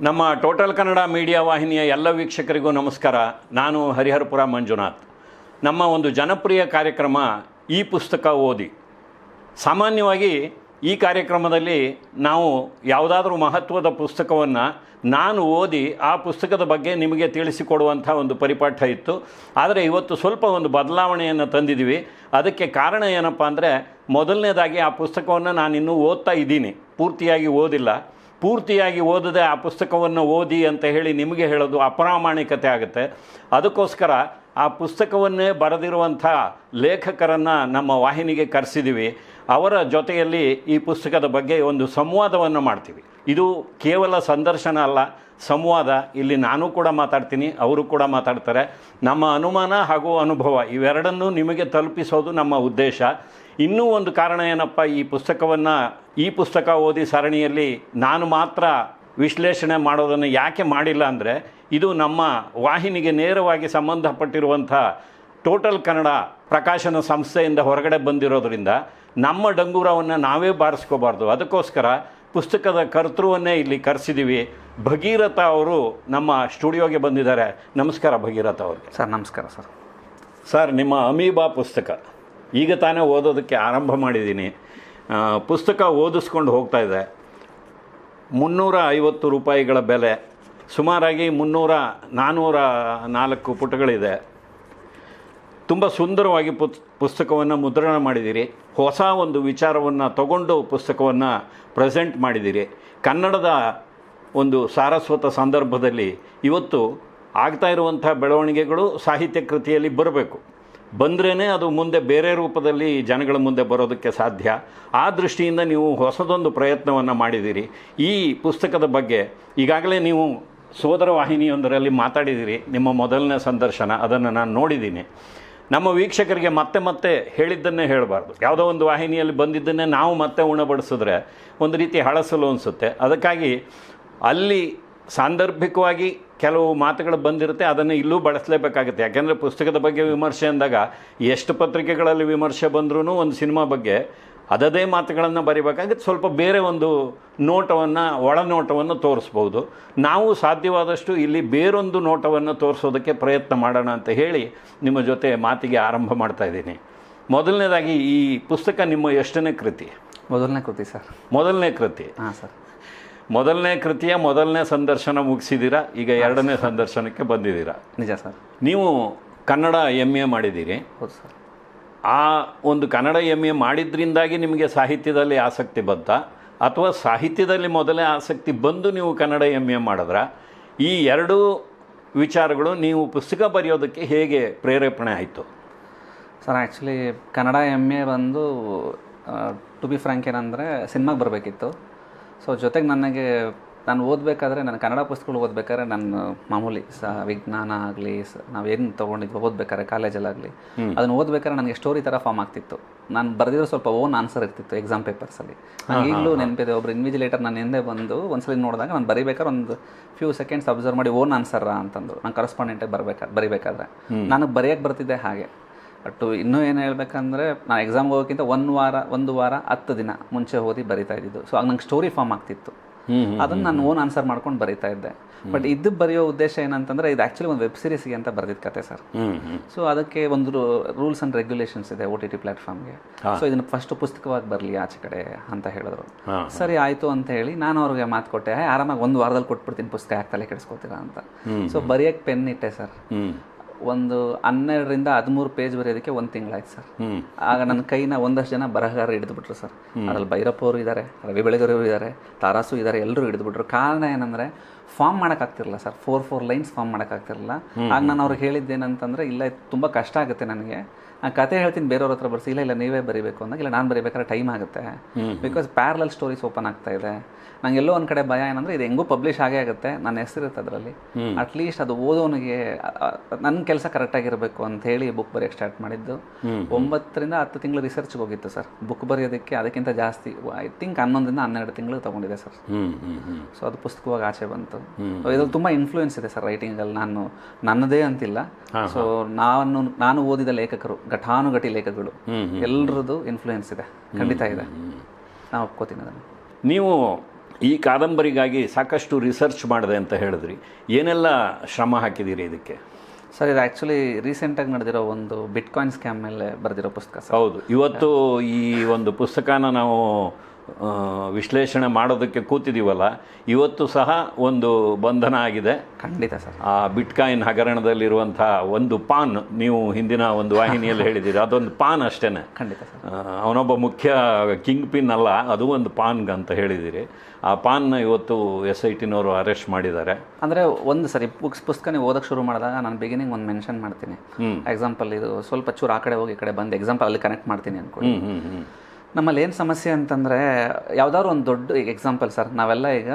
ನಮ್ಮ total Kannada media ವಾಹಿನಿಯ ಎಲ್ಲ ವೀಕ್ಷಕರಿಗೂ ನಮಸ್ಕಾರ. ನಾನು ಹರಿಹರಪುರ ಮಂಜುನಾಥ್. ನಮ್ಮ ಒಂದು ಜನಪ್ರಿಯ ಕಾರ್ಯಕ್ರಮ ಈ ಪುಸ್ತಕ ಓದಿ. ಸಾಮಾನ್ಯವಾಗಿ ಈ ಕಾರ್ಯಕ್ರಮದಲ್ಲಿ ನಾವು ಯಾವುದಾದ್ರೂ ಮಹತ್ವದ ಪುಸ್ತಕವನ್ನು ನಾನು ಓದಿ ಆ ಪುಸ್ತಕದ ಬಗ್ಗೆ ನಿಮಗೆ ತಿಳಿಸಿಕೊಡುವಂಥ ಒಂದು ಪರಿಪಾಠ ಇತ್ತು. ಆದರೆ ಇವತ್ತು ಸ್ವಲ್ಪ ಒಂದು ಬದಲಾವಣೆಯನ್ನು ತಂದಿದ್ದೀವಿ. ಅದಕ್ಕೆ ಕಾರಣ ಏನಪ್ಪ ಅಂದರೆ ಮೊದಲನೇದಾಗಿ ಆ ಪುಸ್ತಕವನ್ನು ನಾನಿನ್ನೂ ಓದ್ತಾ ಇದ್ದೀನಿ. ಪೂರ್ತಿಯಾಗಿ ಓದಿಲ್ಲ. ಪೂರ್ತಿಯಾಗಿ ಓದದೆ ಆ ಪುಸ್ತಕವನ್ನು ಓದಿ ಅಂತ ಹೇಳಿ ನಿಮಗೆ ಹೇಳೋದು ಅಪ್ರಾಮಾಣಿಕತೆ ಆಗುತ್ತೆ. ಅದಕ್ಕೋಸ್ಕರ ಆ ಪುಸ್ತಕವನ್ನೇ ಬರೆದಿರುವಂಥ ಲೇಖಕರನ್ನು ನಮ್ಮ ವಾಹಿನಿಗೆ ಕರೆಸಿದ್ದೀವಿ ಅವರ ಜೊತೆಯಲ್ಲಿ ಈ ಪುಸ್ತಕದ ಬಗ್ಗೆ ಒಂದು ಸಂವಾದವನ್ನು ಮಾಡ್ತೀವಿ. ಇದು ಕೇವಲ ಸಂದರ್ಶನ ಅಲ್ಲ ಸಂವಾದ, ಇಲ್ಲಿ ನಾನು ಕೂಡ ಮಾತಾಡ್ತೀನಿ, ಅವರು ಕೂಡ ಮಾತಾಡ್ತಾರೆ. ನಮ್ಮ ಅನುಮಾನ ಹಾಗೂ ಅನುಭವ, ಇವೆರಡನ್ನೂ ನಿಮಗೆ ತಲುಪಿಸೋದು ನಮ್ಮ ಉದ್ದೇಶ. ಇನ್ನೂ ಒಂದು ಕಾರಣ ಏನಪ್ಪ, ಈ ಪುಸ್ತಕವನ್ನು, ಈ ಪುಸ್ತಕ ಓದಿ ಸರಣಿಯಲ್ಲಿ ನಾನು ಮಾತ್ರ ವಿಶ್ಲೇಷಣೆ ಮಾಡೋದನ್ನು ಯಾಕೆ ಮಾಡಿಲ್ಲ ಅಂದರೆ, ಇದು ನಮ್ಮ ವಾಹಿನಿಗೆ ನೇರವಾಗಿ ಸಂಬಂಧಪಟ್ಟಿರುವಂಥ ಟೋಟಲ್ ಕನ್ನಡ ಪ್ರಕಾಶನ ಸಂಸ್ಥೆಯಿಂದ ಹೊರಗಡೆ ಬಂದಿರೋದರಿಂದ, ನಮ್ಮ ಡಂಗೂರವನ್ನು ನಾವೇ ಬಾರಿಸ್ಕೋಬಾರ್ದು. ಅದಕ್ಕೋಸ್ಕರ ಪುಸ್ತಕದ ಕರ್ತೃವನ್ನೇ ಇಲ್ಲಿ ಕರೆಸಿದ್ದೀವಿ ಭಗೀರಥ ಅವರು ನಮ್ಮ ಸ್ಟುಡಿಯೋಗೆ ಬಂದಿದ್ದಾರೆ. ನಮಸ್ಕಾರ ಭಗೀರಥ ಅವ್ರಿಗೆ. ಸರ್ ನಮಸ್ಕಾರ ಸರ್. ಸರ್ ನಿಮ್ಮ ಅಮೀಬಾ ಪುಸ್ತಕ. ಈಗ ತಾನೇ ಓದೋದಕ್ಕೆ ಆರಂಭ ಮಾಡಿದ್ದೀನಿ. ಪುಸ್ತಕ ಓದಿಸ್ಕೊಂಡು ಹೋಗ್ತಾ ಇದೆ. ಮುನ್ನೂರ ಐವತ್ತು ರೂಪಾಯಿಗಳ ಬೆಲೆ. ಸುಮಾರಾಗಿ ಮುನ್ನೂರ ನಾನ್ನೂರ ನಾಲ್ಕು ಪುಟಗಳಿದೆ. ತುಂಬ ಸುಂದರವಾಗಿ ಪುತ್ ಪುಸ್ತಕವನ್ನು ಮುದ್ರಣ ಮಾಡಿದ್ದೀರಿ ಹೊಸ ಒಂದು ವಿಚಾರವನ್ನು ತಗೊಂಡು ಪುಸ್ತಕವನ್ನು ಪ್ರೆಸೆಂಟ್ ಮಾಡಿದ್ದೀರಿ ಕನ್ನಡದ ಒಂದು ಸಾರಸ್ವತ ಸಂದರ್ಭದಲ್ಲಿ ಇವತ್ತು ಆಗ್ತಾ ಇರುವಂಥ ಬೆಳವಣಿಗೆಗಳು ಸಾಹಿತ್ಯ ಕೃತಿಯಲ್ಲಿ ಬರಬೇಕು. ಬಂದ್ರೇ ಅದು ಮುಂದೆ ಬೇರೆ ರೂಪದಲ್ಲಿ ಜನಗಳ ಮುಂದೆ ಬರೋದಕ್ಕೆ ಸಾಧ್ಯ. ಆ ದೃಷ್ಟಿಯಿಂದ ನೀವು ಹೊಸದೊಂದು ಪ್ರಯತ್ನವನ್ನು ಮಾಡಿದ್ದೀರಿ. ಈ ಪುಸ್ತಕದ ಬಗ್ಗೆ ಈಗಾಗಲೇ ನೀವು ಸೋದರ ವಾಹಿನಿಯೊಂದರಲ್ಲಿ ಮಾತಾಡಿದ್ದೀರಿ. ನಿಮ್ಮ ಮೊದಲನೇ ಸಂದರ್ಶನ, ಅದನ್ನು ನಾನು ನೋಡಿದ್ದೀನಿ. ನಮ್ಮ ವೀಕ್ಷಕರಿಗೆ ಮತ್ತೆ ಮತ್ತೆ ಹೇಳಿದ್ದನ್ನೇ ಹೇಳಬಾರ್ದು. ಯಾವುದೋ ಒಂದು ವಾಹಿನಿಯಲ್ಲಿ ಬಂದಿದ್ದನ್ನೇ ನಾವು ಮತ್ತೆ ಉಣಬಡಿಸಿದ್ರೆ ಒಂದು ರೀತಿ ಹಳಸಲು ಅನಿಸುತ್ತೆ. ಅದಕ್ಕಾಗಿ ಅಲ್ಲಿ ಸಾಂದರ್ಭಿಕವಾಗಿ ಕೆಲವು ಮಾತುಗಳು ಬಂದಿರುತ್ತೆ ಅದನ್ನು ಇಲ್ಲೂ ಬಳಸಲೇಬೇಕಾಗುತ್ತೆ. ಯಾಕೆಂದರೆ ಪುಸ್ತಕದ ಬಗ್ಗೆ ವಿಮರ್ಶೆ ಅಂದಾಗ ಎಷ್ಟು ಪತ್ರಿಕೆಗಳಲ್ಲಿ ವಿಮರ್ಶೆ ಬಂದ್ರೂ ಒಂದು ಸಿನಿಮಾ ಬಗ್ಗೆ ಅದದೇ ಮಾತುಗಳನ್ನು ಬರಿಬೇಕಾಗುತ್ತೆ. ಸ್ವಲ್ಪ ಬೇರೆ ಒಂದು ನೋಟವನ್ನು ಒಳನೋಟವನ್ನು ತೋರಿಸ್ಬೋದು. ನಾವು ಸಾಧ್ಯವಾದಷ್ಟು ಇಲ್ಲಿ ಬೇರೊಂದು ನೋಟವನ್ನು ತೋರಿಸೋದಕ್ಕೆ ಪ್ರಯತ್ನ ಮಾಡೋಣ ಅಂತ ಹೇಳಿ ನಿಮ್ಮ ಜೊತೆ ಮಾತಿಗೆ ಆರಂಭ ಮಾಡ್ತಾ ಇದ್ದೀನಿ. ಮೊದಲನೇದಾಗಿ ಈ ಪುಸ್ತಕ ನಿಮ್ಮ ಎಷ್ಟನೇ ಕೃತಿ? ಮೊದಲನೇ ಕೃತಿ ಸರ್. ಮೊದಲನೇ ಕೃತಿ. ಹಾಂ ಸರ್. ಮೊದಲನೇ ಕೃತಿಯ ಮೊದಲನೇ ಸಂದರ್ಶನ ಮುಗಿಸಿದ್ದೀರಾ? ಈಗ ಎರಡನೇ ಸಂದರ್ಶನಕ್ಕೆ ಬಂದಿದ್ದೀರಾ? ನಿಜ ಸರ್. ನೀವು ಕನ್ನಡ ಎಂ ಎ ಮಾಡಿದ್ದೀರಿ. ಹೌದು ಸರ್. ಆ ಒಂದು ಕನ್ನಡ ಎಂ ಎ ಮಾಡಿದ್ರಿಂದಾಗಿ ನಿಮಗೆ ಸಾಹಿತ್ಯದಲ್ಲಿ ಆಸಕ್ತಿ ಬಂತ? ಅಥವಾ ಸಾಹಿತ್ಯದಲ್ಲಿ ಮೊದಲೇ ಆಸಕ್ತಿ ಬಂದು ನೀವು ಕನ್ನಡ ಎಂ ಎ ಮಾಡಿದ್ರ? ಈ ಎರಡೂ ವಿಚಾರಗಳು ನೀವು ಪುಸ್ತಕ ಬರೆಯೋದಕ್ಕೆ ಹೇಗೆ ಪ್ರೇರೇಪಣೆ ಆಯಿತು? Sir actually Kannada M A ಬಂದು ಟು ಬಿ ಫ್ರ್ಯಾಂಕ್ ಏನಂದರೆ ಸಿನಿಮಾಗೆ ಬರಬೇಕಿತ್ತು. ಸೊ ಜೊತೆಗೆ ನನಗೆ ನಾನು ಓದಬೇಕಾದ್ರೆ ನಾನು ಕನ್ನಡ ಪುಸ್ತಕಗಳು ಓದಬೇಕಾದ್ರೆ ನಾನು ಮಾಮೂಲಿ ಸ ವಿಜ್ಞಾನ ಆಗಲಿ ನಾವೇನು ತೊಗೊಂಡಿದ್ವಿ ಓದ್ಬೇಕಾದ್ರೆ ಕಾಲೇಜಲ್ಲಾಗಲಿ ಅದನ್ನು ಓದ್ಬೇಕಾದ್ರೆ ನನಗೆ ಸ್ಟೋರಿ ಥರ ಫಾರ್ಮ್ ಆಗ್ತಿತ್ತು. ನಾನು ಬರೆದಿರೋ ಸ್ವಲ್ಪ ಓನ್ ಆನ್ಸರ್ ಇರ್ತಿತ್ತು ಎಕ್ಸಾಮ್ ಪೇಪರ್ಸಲ್ಲಿ ನನಗೆ ಈಗಲೂ ನೆನಪಿದೆ ಒಬ್ರು ಇನ್ವಿಜಿಲೇಟರ್ ನಾನು ಹಿಂದೆ ಬಂದು ಒಂದ್ಸಲಿ ನೋಡಿದಾಗ ನಾನು ಬರಿಬೇಕಾದ್ರೆ ಒಂದು ಫ್ಯೂ ಸೆಕೆಂಡ್ಸ್ ಅಬ್ಸರ್ವ್ ಮಾಡಿ ಓನ್ ಆನ್ಸರ್ ಅಂತಂದ್ರು ನಾನು ಕರೆಸ್ಪಾಂಡೆಂಟೇ ಬರಬೇಕಾದ್ರೆ. ಬರಿಬೇಕಾದ್ರೆ ನನಗೆ ಬರೆಯೋಕ್ಕೆ ಬರ್ತಿದ್ದೆ ಹಾಗೆ. ಬಟ್ ಇನ್ನೂ ಏನು ಹೇಳ್ಬೇಕಂದ್ರೆ ನಾನು ಎಕ್ಸಾಮ್ಗೆ ಹೋಗೋಕ್ಕಿಂತ ಒಂದು ವಾರ ಒಂದು ವಾರ ಹತ್ತು ದಿನ ಮುಂಚೆ ಓದಿ ಬರಿತಾ ಇದ್ದಿದ್ದು. ಸೊ ಆಗ ನಂಗೆ ಸ್ಟೋರಿ ಫಾರ್ಮ್ ಆಗ್ತಿತ್ತು. ಅದನ್ನು ನಾನು ಓನ್ ಆನ್ಸರ್ ಮಾಡ್ಕೊಂಡು ಬರಿತಾ ಇದ್ದೆ. ಬಟ್ ಇದು ಬರೆಯೋ ಉದ್ದೇಶ ಏನಂತಂದ್ರೆ ಇದು ಆ್ಯಕ್ಚುಲಿ ಒಂದು ವೆಬ್ ಸೀರೀಸ್ಗೆ ಅಂತ ಬರೆದಿದ್ದ ಕತೆ ಸರ್ ಸೊ ಅದಕ್ಕೆ ಒಂದು ರೂಲ್ಸ್ ಅಂಡ್ ರೆಗ್ಯುಲೇಷನ್ಸ್ ಇದೆ ಓ ಟಿ ಟಿ ಪ್ಲಾಟ್ಫಾರ್ಮ್ಗೆ ಸೊ ಇದನ್ನು ಫಸ್ಟ್ ಪುಸ್ತಕವಾಗಿ ಬರಲಿ ಆಚೆ ಕಡೆ ಅಂತ ಹೇಳಿದ್ರು. ಸರಿ ಆಯಿತು ಅಂತ ಹೇಳಿ ನಾನು ಅವ್ರಿಗೆ ಮಾತು ಕೊಟ್ಟೆ. "ಹೇ, ಆರಾಮಾಗಿ ಒಂದು ವಾರದಲ್ಲಿ ಕೊಟ್ಬಿಡ್ತೀನಿ ಪುಸ್ತಕ ಯಾಕೆ ತಲೆ ಕೆಡಿಸ್ಕೋತೀರಾ? ಅಂತ. ಸೊ ಬರೆಯೋಕ್ಕೆ ಪೆನ್ ಇಟ್ಟೆ ಸರ್ ಒಂದು ಹನ್ನೆರಡರಿಂದ ಹದಿಮೂರು ಪೇಜ್ ಬರೆಯೋದಕ್ಕೆ ಒಂದು ತಿಂಗಳಾಯ್ತು ಸರ್. ಆಗ ನನ್ನ ಕೈನ ಒಂದಷ್ಟು ಜನ ಬರಹಗಾರ ಹಿಡಿದ್ಬಿಟ್ರು ಸರ್. ಅದ್ರಲ್ಲಿ ಭೈರಪ್ಪ ಅವರು ಇದ್ದಾರೆ ರವಿ ಬೆಳಗರವರು ಇದ್ದಾರೆ ತಾರಾಸು ಇದ್ದಾರೆ ಎಲ್ಲರೂ ಹಿಡಿದ್ಬಿಟ್ರು. ಕಾರಣ ಏನಂದರೆ form ಮಾಡೋಕ್ಕಾಗ್ತಿರಲಿಲ್ಲ sir. Four four lines form ಮಾಡೋಕ್ಕಾಗ್ತಿರಲಿಲ್ಲ ಆಗ ನಾನು ಅವ್ರಿಗೆ ಹೇಳಿದ್ದೇನಂತಂದರೆ ಇಲ್ಲ ತುಂಬ ಕಷ್ಟ ಆಗುತ್ತೆ ನನಗೆ. ನಾನು ಕತೆ ಹೇಳ್ತೀನಿ ಬೇರೆಯವ್ರ ಹತ್ರ ಬರ್ಸಿ ಇಲ್ಲ ಇಲ್ಲ ನೀವೇ ಬರೀಬೇಕು ಅಂದಾಗ ಇಲ್ಲ ನಾನು ಬರೀಬೇಕಾದ್ರೆ ಟೈಮ್ ಆಗುತ್ತೆ. ಬಿಕಾಸ್ ಪ್ಯಾರಲಲ್ ಸ್ಟೋರೀಸ್ ಓಪನ್ ಆಗ್ತಾ ಇದೆ. ನಂಗೆ ಎಲ್ಲೋ ಒಂದು ಕಡೆ ಭಯ ಏನಂದ್ರೆ ಇದು ಹೆಂಗೂ ಪಬ್ಲಿಷ್ ಆಗೇ ಆಗುತ್ತೆ ನನ್ನ ಹೆಸರಿರುತ್ತೆ ಅದರಲ್ಲಿ. ಅಟ್ಲೀಸ್ಟ್ ಅದು ಓದೋನಿಗೆ ನನ್ನ ಕೆಲಸ ಕರೆಕ್ಟಾಗಿರಬೇಕು ಅಂತ ಹೇಳಿ ಬುಕ್ ಬರೆಯೋಕ್ಕೆ ಸ್ಟಾರ್ಟ್ ಮಾಡಿದ್ದು. ಒಂಬತ್ತರಿಂದ ಹತ್ತು ತಿಂಗಳು ರಿಸರ್ಚ್ಗೆ ಹೋಗಿತ್ತು ಸರ್. ಬುಕ್ ಬರೆಯೋದಕ್ಕೆ ಅದಕ್ಕಿಂತ ಜಾಸ್ತಿ ಐ ಥಿಂಕ್ ಹನ್ನೊಂದರಿಂದ ಹನ್ನೆರಡು ತಿಂಗಳು ತೊಗೊಂಡಿದೆ ಸರ್. ಸೊ ಅದು ಪುಸ್ತಕವಾಗಿ ಆಚೆ ಬಂತು. ಇದ್ರಲ್ಲಿ ತುಂಬ ಇನ್ಫ್ಲೂಯೆನ್ಸ್ ಇದೆ ಸರ್ ರೈಟಿಂಗಲ್ಲಿ ನಾನು ನನ್ನದೇ ಅಂತಿಲ್ಲ. ಸೊ ನಾನು ನಾನು ಓದಿದ ಲೇಖಕರು ಘಟಾನುಘಟಿ ಲೇಖಕಗಳು ಎಲ್ಲರದ್ದು ಇನ್ಫ್ಲೂಯೆನ್ಸ್ ಇದೆ. ಖಂಡಿತ ಇದೆ. ನಾನು ಒಪ್ಕೋತೀನಿ ಅದನ್ನು. ನೀವು ಈ ಕಾದಂಬರಿಗಾಗಿ ಸಾಕಷ್ಟು ರಿಸರ್ಚ್ ಮಾಡಿದೆ ಅಂತ ಹೇಳಿದ್ರಿ. ಏನೆಲ್ಲ ಶ್ರಮ ಹಾಕಿದ್ದೀರಿ ಇದಕ್ಕೆ? ಸರ್ ಇದು ಆ್ಯಕ್ಚುಲಿ ರೀಸೆಂಟಾಗಿ ನಡೆದಿರೋ ಒಂದು ಬಿಟ್ಕಾಯಿನ್ ಸ್ಕ್ಯಾಮ್ ಮೇಲೆ ಬರೆದಿರೋ ಪುಸ್ತಕ ಸರ್. ಹೌದು. ಇವತ್ತು ಈ ಒಂದು ಪುಸ್ತಕನ ನಾವು ವಿಶ್ಲೇಷಣೆ ಮಾಡೋದಕ್ಕೆ ಕೂತಿದ್ದೀವಲ್ಲ ಇವತ್ತು ಸಹ ಒಂದು ಬಂಧನ ಆಗಿದೆ. ಖಂಡಿತ ಸರ್. ಆ ಬಿಟ್ಕಾಯಿನ್ ಹಗರಣದಲ್ಲಿರುವಂಥ ಒಂದು ಪಾನ್ ನೀವು ಹಿಂದಿನ ಒಂದು ವಾಹಿನಿಯಲ್ಲಿ ಹೇಳಿದ್ದೀರಿ. ಅದೊಂದು ಪಾನ್ ಅಷ್ಟೇ ಖಂಡಿತ ಸರ್. ಅವನೊಬ್ಬ ಮುಖ್ಯ ಕಿಂಗ್ ಪಿನ್ ಅಲ್ಲ ಅದು ಒಂದು ಪಾನ್ ಅಂತ ಹೇಳಿದ್ದೀರಿ. ಆ ಪಾನ್ನ ಇವತ್ತು ಎಸ್ ಐ ಟಿನವರು ಅರೆಸ್ಟ್ ಮಾಡಿದ್ದಾರೆ. ಅಂದರೆ ಒಂದು ಸರಿ ಬುಕ್ಸ್ ಪುಸ್ತಕ ನೀವು ಓದಕ್ಕೆ ಶುರು ಮಾಡಿದಾಗ ನಾನು ಬಿಗಿನಿಂಗ್ ಒಂದು ಮೆನ್ಷನ್ ಮಾಡ್ತೀನಿ. ಎಕ್ಸಾಂಪಲ್ ಇದು ಸ್ವಲ್ಪ ಚೂರು ಆ ಕಡೆ ಹೋಗಿ ಈ ಕಡೆ ಬಂದು ಎಕ್ಸಾಂಪಲ್ ಅಲ್ಲಿ ಕನೆಕ್ಟ್ ಮಾಡ್ತೀನಿ ಹ್ಞೂ ನಮ್ಮಲ್ಲಿ ಏನು ಸಮಸ್ಯೆ ಅಂತಂದರೆ ಯಾವ್ದಾದ್ರು ಒಂದು ದೊಡ್ಡ ಎಕ್ಸಾಂಪಲ್ ಸರ್ ನಾವೆಲ್ಲ ಈಗ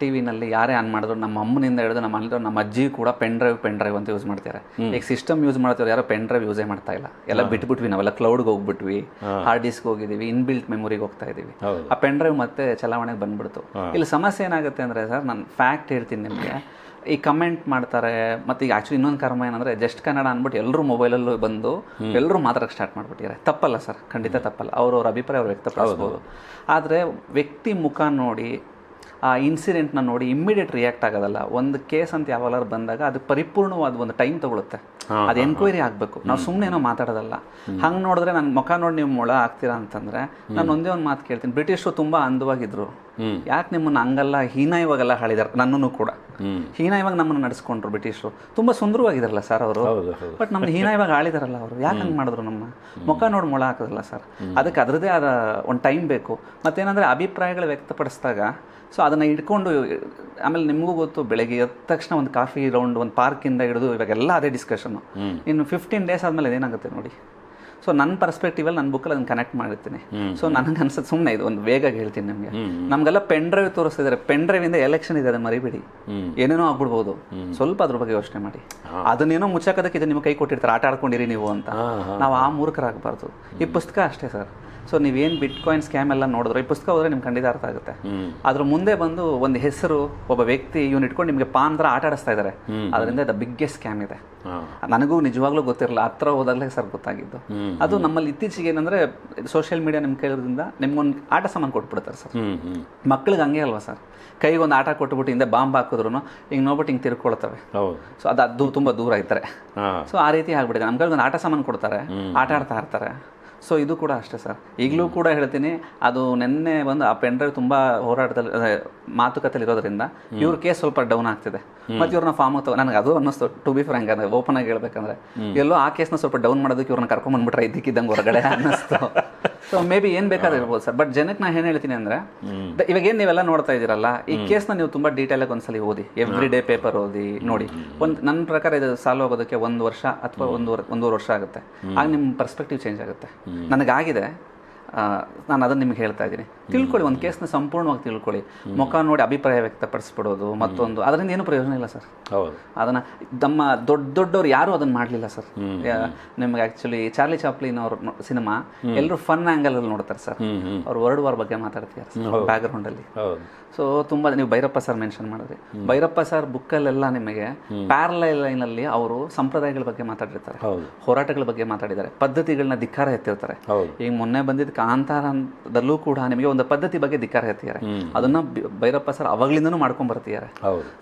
ಟಿ ವಿನಲ್ಲಿ ಯಾರೇ ಆನ್ ಮಾಡಿದ್ರು ನಮ್ಮ ಅಮ್ಮನಿಂದ ಹಿಡಿದು ನಮ್ಮ ಅಲ್ಲಿರೋ ನಮ್ಮ ಅಜ್ಜಿ ಕೂಡ ಪೆನ್ ಡ್ರೈವ್ ಪೆನ್ ಡ್ರೈವ್ ಅಂತ ಯೂಸ್ ಮಾಡ್ತಾರೆ ಈಗ ಸಿಸ್ಟಮ್ ಯೂಸ್ ಮಾಡ್ತಾರೆ ಯಾರೋ ಪೆನ್ ಡ್ರೈವ್ ಯೂಸೇ ಮಾಡ್ತಾ ಇಲ್ಲ. ಎಲ್ಲ ಬಿಟ್ಬಿಟ್ವಿ ನಾವೆಲ್ಲ ಕ್ಲೌಡ್ಗೆ ಹೋಗ್ಬಿಟ್ವಿ ಹಾರ್ಡ್ ಡಿಸ್ಕ್ ಹೋಗಿದ್ದೀವಿ ಇನ್ಬಿಲ್ಟ್ ಮೆಮೊರಿಗೆ ಹೋಗ್ತಾ ಇದ್ದೀವಿ ಆ ಪೆನ್ ಡ್ರೈವ್ ಮತ್ತೆ ಚಲಾವಣೆಗೆ ಬಂದ್ಬಿಡ್ತು. ಇಲ್ಲಿ ಸಮಸ್ಯೆ ಏನಾಗುತ್ತೆ ಅಂದರೆ ಸರ್ ನಾನು ಫ್ಯಾಕ್ಟ್ ಹೇಳ್ತೀನಿ ನಿಮಗೆ. ಈ ಕಮೆಂಟ್ ಮಾಡ್ತಾರೆ ಮತ್ತು ಈಗ ಆ್ಯಕ್ಚುಲಿ ಇನ್ನೊಂದು ಕರ್ಮ ಏನಂದರೆ ಜಸ್ಟ್ ಕನ್ನಡ ಅಂದ್ಬಿಟ್ಟು ಎಲ್ಲರೂ ಮೊಬೈಲಲ್ಲೂ ಬಂದು ಎಲ್ಲರೂ ಮಾತಾಡೋಕ್ಕೆ ಸ್ಟಾರ್ಟ್ ಮಾಡ್ಬಿಟ್ಟಿದ್ದಾರೆ. ತಪ್ಪಲ್ಲ ಸರ್ ಖಂಡಿತ ತಪ್ಪಲ್ಲ. ಅವ್ರವ್ರ ಅಭಿಪ್ರಾಯ ಅವ್ರು ವ್ಯಕ್ತಪಡಿಸ್ಬೋದು. ಆದರೆ ವ್ಯಕ್ತಿ ಮುಖ ನೋಡಿ ಆ ಇನ್ಸಿಡೆಂಟ್ನ ನೋಡಿ ಇಮ್ಮಿಡಿಯೇಟ್ ರಿಯಾಕ್ಟ್ ಆಗೋದಲ್ಲ. ಒಂದು ಕೇಸ್ ಅಂತ ಯಾವಾಗಲಾರು ಬಂದಾಗ ಅದು ಪರಿಪೂರ್ಣವಾದ ಒಂದು ಟೈಮ್ ತಗೊಳುತ್ತೆ. ಅದು ಎನ್ಕ್ವೈರಿ ಆಗಬೇಕು. ನಾವು ಸುಮ್ಮನೆ ಏನೋ ಮಾತಾಡೋದಲ್ಲ. ಹಂಗೆ ನೋಡಿದ್ರೆ ನನ್ನ ಮುಖ ನೋಡಿ ನೀವು ಮೊಳ ಆಗ್ತೀರಾ ಅಂತಂದ್ರೆ ನಾನು ಒಂದೇ ಒಂದು ಮಾತು ಕೇಳ್ತೀನಿ. ಬ್ರಿಟಿಷರು ತುಂಬ ಅಂದವಾಗಿದ್ರು. ಯಾಕೆ ನಿಮ್ಮನ್ನ ಹಂಗಲ್ಲ? ಹೀನಾಯವಾಗೆಲ್ಲ ಹಾಳಿದಾರೆ. ನನ್ನನ್ನು ಕೂಡ. ಹೀನಾಯವಾಗಿ ನಮ್ಮನ್ನು ನಡೆಸ್ಕೊಂಡ್ರು ಬ್ರಿಟಿಷರು ತುಂಬ ಸುಂದರವಾಗಿದ್ರಲ್ಲ ಸರ್ ಅವರು. ಬಟ್ ನಮ್ಮ ಹೀನ ಇವಾಗ ಹೀನಾಯವಾಗಿ ಆಳಿದಾರಲ್ಲ ಅವರು. ಯಾಕೆ ಹಂಗೆ ಮಾಡಿದ್ರು ನಮ್ಮ? ಮುಖ ನೋಡಿ ಮೊಳ ಹಾಕೋದಲ್ಲ ಸರ್ ಅದಕ್ಕೆ ಅದರದೇ ಆದ ಒಂದು ಟೈಮ್ ಬೇಕು. ಮತ್ತೇನಂದರೆ ಅಭಿಪ್ರಾಯಗಳು ವ್ಯಕ್ತಪಡಿಸಿದಾಗ ಸೊ ಅದನ್ನು ಇಟ್ಕೊಂಡು ಆಮೇಲೆ ನಿಮಗೂ ಗೊತ್ತು ಬೆಳಗ್ಗೆ ಎದ್ದ ತಕ್ಷಣ ಒಂದು ಕಾಫಿ ರೌಂಡ್ ಒಂದು ಪಾರ್ಕಿಂದ ಹಿಡಿದು ಇವಾಗೆಲ್ಲ ಅದೇ ಡಿಸ್ಕಷನ್ನು ಇನ್ನು ಫಿಫ್ಟೀನ್ ಡೇಸ್ ಆದಮೇಲೆ ಏನಾಗುತ್ತೆ ನೋಡಿ? ಸೊ ನನ್ನ ಪರ್ಸ್ಪೆಕ್ಟಿವಲ್ಲಿ ನನ್ನ ಬುಕ್ಕಲ್ಲಿ ಅದನ್ನು ಕನೆಕ್ಟ್ ಮಾಡಿರ್ತೀನಿ. ಸೊ ನನಗೆ ಅನ್ಸುತ್ತೆ ಸುಮ್ಮನೆ ಇದು ಒಂದು ವೇಗ ಹೇಳ್ತೀನಿ ನಿಮಗೆ. ನಮಗೆಲ್ಲ ಪೆನ್ ಡ್ರೈವ್ ತೋರಿಸ್ತಿದ್ದಾರೆ ಪೆನ್ ಡ್ರೈವಿಂದ ಎಲೆಕ್ಷನ್ ಇದೆ ಅದನ್ನು ಮರಿಬೇಡಿ. ಏನೇನೋ ಆಗ್ಬಿಡ್ಬೋದು. ಸ್ವಲ್ಪ ಅದ್ರ ಬಗ್ಗೆ ಯೋಚನೆ ಮಾಡಿ. ಅದನ್ನೇನೋ ಮುಚ್ಚಾಕೋದಕ್ಕೆ ಇದು ನಿಮ್ಮ ಕೈ ಕೊಟ್ಟಿರ್ತಾರೆ ಆಟ ಆಡ್ಕೊಂಡಿರಿ ನೀವು ಅಂತ. ನಾವು ಆ ಮೂರ್ಖರಾಗಬಾರ್ದು. ಈ ಪುಸ್ತಕ ಅಷ್ಟೇ ಸರ್. ಸೊ ನೀವೇನು ಬಿಟ್ ಕಾಯಿನ್ ಸ್ಕ್ಯಾಮ್ ಎಲ್ಲ ನೋಡಿದ್ರೆ ಈ ಪುಸ್ತಕ ಹೋದ್ರೆ ನಿಮ್ಗೆ ಖಂಡಿತ ಅರ್ಥ ಆಗುತ್ತೆ. ಅದ್ರ ಮುಂದೆ ಬಂದು ಒಂದು ಹೆಸರು ಒಬ್ಬ ವ್ಯಕ್ತಿ ಇವ್ನು ಇಟ್ಕೊಂಡು ನಿಮಗೆ ಪಾನ್ ಥರ ಆಟ ಆಡಿಸ್ತಾ ಇದ್ದಾರೆ ಅದರಿಂದ ದ ಬಿಗ್ಗೆಸ್ಟ್ ಸ್ಕ್ಯಾಮ್ ಇದೆ. ನನಗೂ ನಿಜವಾಗ್ಲೂ ಗೊತ್ತಿರಲಿಲ್ಲ ಹತ್ರ ಹೋದಾಗಲೇ ಸರ್ ಗೊತ್ತಾಗಿದ್ದು. ಅದು ನಮ್ಮಲ್ಲಿ ಇತ್ತೀಚೆಗೆ ಏನಂದ್ರೆ ಸೋಷಿಯಲ್ ಮೀಡಿಯಾ ನಿಮ್ಗೆ ಕೇಳೋದ್ರಿಂದ ನಿಮ್ಗೊಂದು ಆಟ ಸಾಮಾನು ಕೊಟ್ಬಿಡ್ತಾರೆ ಸರ್. ಮಕ್ಳಿಗೆ ಹಂಗೆ ಅಲ್ವಾ ಸರ್? ಕೈಗೆ ಒಂದು ಆಟ ಕೊಟ್ಬಿಟ್ಟು ಹಿಂದೆ ಬಾಂಬ್ ಹಾಕಿದ್ರು ಹಿಂಗೆ ನೋಡ್ಬಿಟ್ಟು ಹಿಂಗೆ ತಿರ್ಕೊಳ್ತವೆ. ಸೊ ಅದು ಅದು ತುಂಬ ದೂರ ಹಾಂ. ಸೊ ಆ ರೀತಿ ಆಗ್ಬಿಟ್ಟಿದೆ. ನಮ್ಗಳಿಗೆ ಒಂದು ಆಟ ಸಾಮಾನು ಕೊಡ್ತಾರೆ ಆಟ ಆಡ್ತಾ ಇರ್ತಾರೆ. ಸೊ ಇದು ಕೂಡ ಅಷ್ಟೇ ಸರ್. ಈಗಲೂ ಕೂಡ ಹೇಳ್ತೀನಿ ಅದು ನಿನ್ನೆ ಬಂದು ಆ ಪೆನ್ ಡ್ರೈವ್ ತುಂಬ ಹೋರಾಟದಲ್ಲಿ ಮಾತುಕತೆಯಲ್ಲಿ ಇರೋದ್ರಿಂದ ಇವ್ರ ಕೇಸ್ ಸ್ವಲ್ಪ ಡೌನ್ ಆಗ್ತಿದೆ. ಮತ್ತೆ ಇವ್ರನ್ನ ಫಾರ್ಮ್ ತಗೋ ನನಗೆ ಅದು ಅನ್ನಿಸ್ತು ಟು ಬಿ ಫ್ರಾಂಕ್ ಅಂದ್ರೆ ಓಪನ್ ಆಗಿ ಹೇಳ್ಬೇಕಂದ್ರೆ ಎಲ್ಲೋ ಆ ಕೇಸ್ನ ಸ್ವಲ್ಪ ಡೌನ್ ಮಾಡೋದಕ್ಕೆ ಇವ್ರನ್ನ ಕರ್ಕೊಂಡ್ಬಂದ್ಬಿಟ್ರೆ ಇದ್ದಕ್ಕಿದ್ದಂಗೆ ಹೊರಗಡೆ ಅನ್ನಿಸ್ತು. ಸೊ ಮೇ ಬಿ ಏನು ಬೇಕಾದ್ರೆ ಇರ್ಬೋದು ಸರ್ ಬಟ್ ಜನಕ್ಕೆ ನಾನು ಏನು ಹೇಳ್ತೀನಿ ಅಂದ್ರೆ ಇವಾಗ ಏನು ನೀವೆಲ್ಲ ನೋಡ್ತಾ ಇದೀರಲ್ಲ ಈ ಕೇಸ್ನ ನೀವು ತುಂಬಾ ಡೀಟೇಲ್ ಆಗಿ ಒಂದ್ಸಲಿ ಓದಿ ಎವ್ರಿ ಡೇ ಪೇಪರ್ ಓದಿ ನೋಡಿ. ಒಂದು ನನ್ನ ಪ್ರಕಾರ ಇದು ಸಾಲ್ವ್ ಆಗೋದಕ್ಕೆ ಒಂದು ವರ್ಷ ಅಥವಾ ಒಂದು ಒಂದೂವರೆ ವರ್ಷ ಆಗುತ್ತೆ. ಆಗ ನಿಮ್ಮ ಪರ್ಸ್ಪೆಕ್ಟಿವ್ ಚೇಂಜ್ ಆಗುತ್ತೆ. ನನಗಾಗಿದೆ ನಾನು ಅದನ್ನು ನಿಮ್ಗೆ ಹೇಳ್ತಾ ಇದ್ದೀನಿ. ತಿಳ್ಕೊಳ್ಳಿ ಒಂದು ಕೇಸ್ನ ಸಂಪೂರ್ಣವಾಗಿ ತಿಳ್ಕೊಳ್ಳಿ. ಮುಖ ನೋಡಿ ಅಭಿಪ್ರಾಯ ವ್ಯಕ್ತಪಡಿಸ್ಬಿಡೋದು ಮತ್ತೊಂದು ಅದರಿಂದ ಏನು ಪ್ರಯೋಜನ ಇಲ್ಲ ಸರ್. ಅದನ್ನ ನಮ್ಮ ದೊಡ್ಡ ದೊಡ್ಡವ್ರು ಯಾರು ಅದನ್ನ ಮಾಡಲಿಲ್ಲ ಸರ್. ನಿಮ್ಗೆ ಆಕ್ಚುಲಿ ಚಾರ್ಲಿ ಚಾಪ್ಲಿನ್ ಅವ್ರ ಸಿನಿಮಾ ಎಲ್ಲರೂ ಫನ್ ಆಂಗಲ್ ಅಲ್ಲಿ ನೋಡ್ತಾರೆ ಸರ್. ಅವ್ರು ವರ್ಲ್ಡ್ ವಾರ್ ಬಗ್ಗೆ ಮಾತಾಡ್ತಿದ್ದಾರೆ ಬ್ಯಾಕ್ ಗ್ರೌಂಡ್ ಅಲ್ಲಿ. ಹೌದು. ಸೊ ತುಂಬಾ ನೀವು ಭೈರಪ್ಪ ಸರ್ ಮೆನ್ಷನ್ ಮಾಡಿದ್ರಿ. ಭೈರಪ್ಪ ಸರ್ ಬುಕ್ಕಲ್ಲೆಲ್ಲ ನಿಮಗೆ ಪ್ಯಾರಲೈನ್ ಲೈನ್ ಅಲ್ಲಿ ಅವರು ಸಂಪ್ರದಾಯಗಳ ಬಗ್ಗೆ ಮಾತಾಡಿರ್ತಾರೆ. ಹೋರಾಟಗಳ ಬಗ್ಗೆ ಮಾತಾಡಿದ್ದಾರೆ. ಪದ್ಧತಿಗಳನ್ನ ಧಿಕ್ಕಾರ ಎತ್ತಿರ್ತಾರೆ. ಈಗ ಮೊನ್ನೆ ಬಂದಿದ್ದ ಕಾಂತಾರದಲ್ಲೂ ಕೂಡ ನಿಮಗೆ ಒಂದು ಪದ್ಧತಿ ಬಗ್ಗೆ ಧಿಕ್ಕಾರ ಹೇಳ್ತಿದ್ದಾರೆ. ಅದನ್ನ ಭೈರಪ್ಪ ಸರ್ ಅವಾಗ್ಲಿಂದನೂ ಮಾಡ್ಕೊಂಡ್ ಬರ್ತಿದ್ದಾರೆ.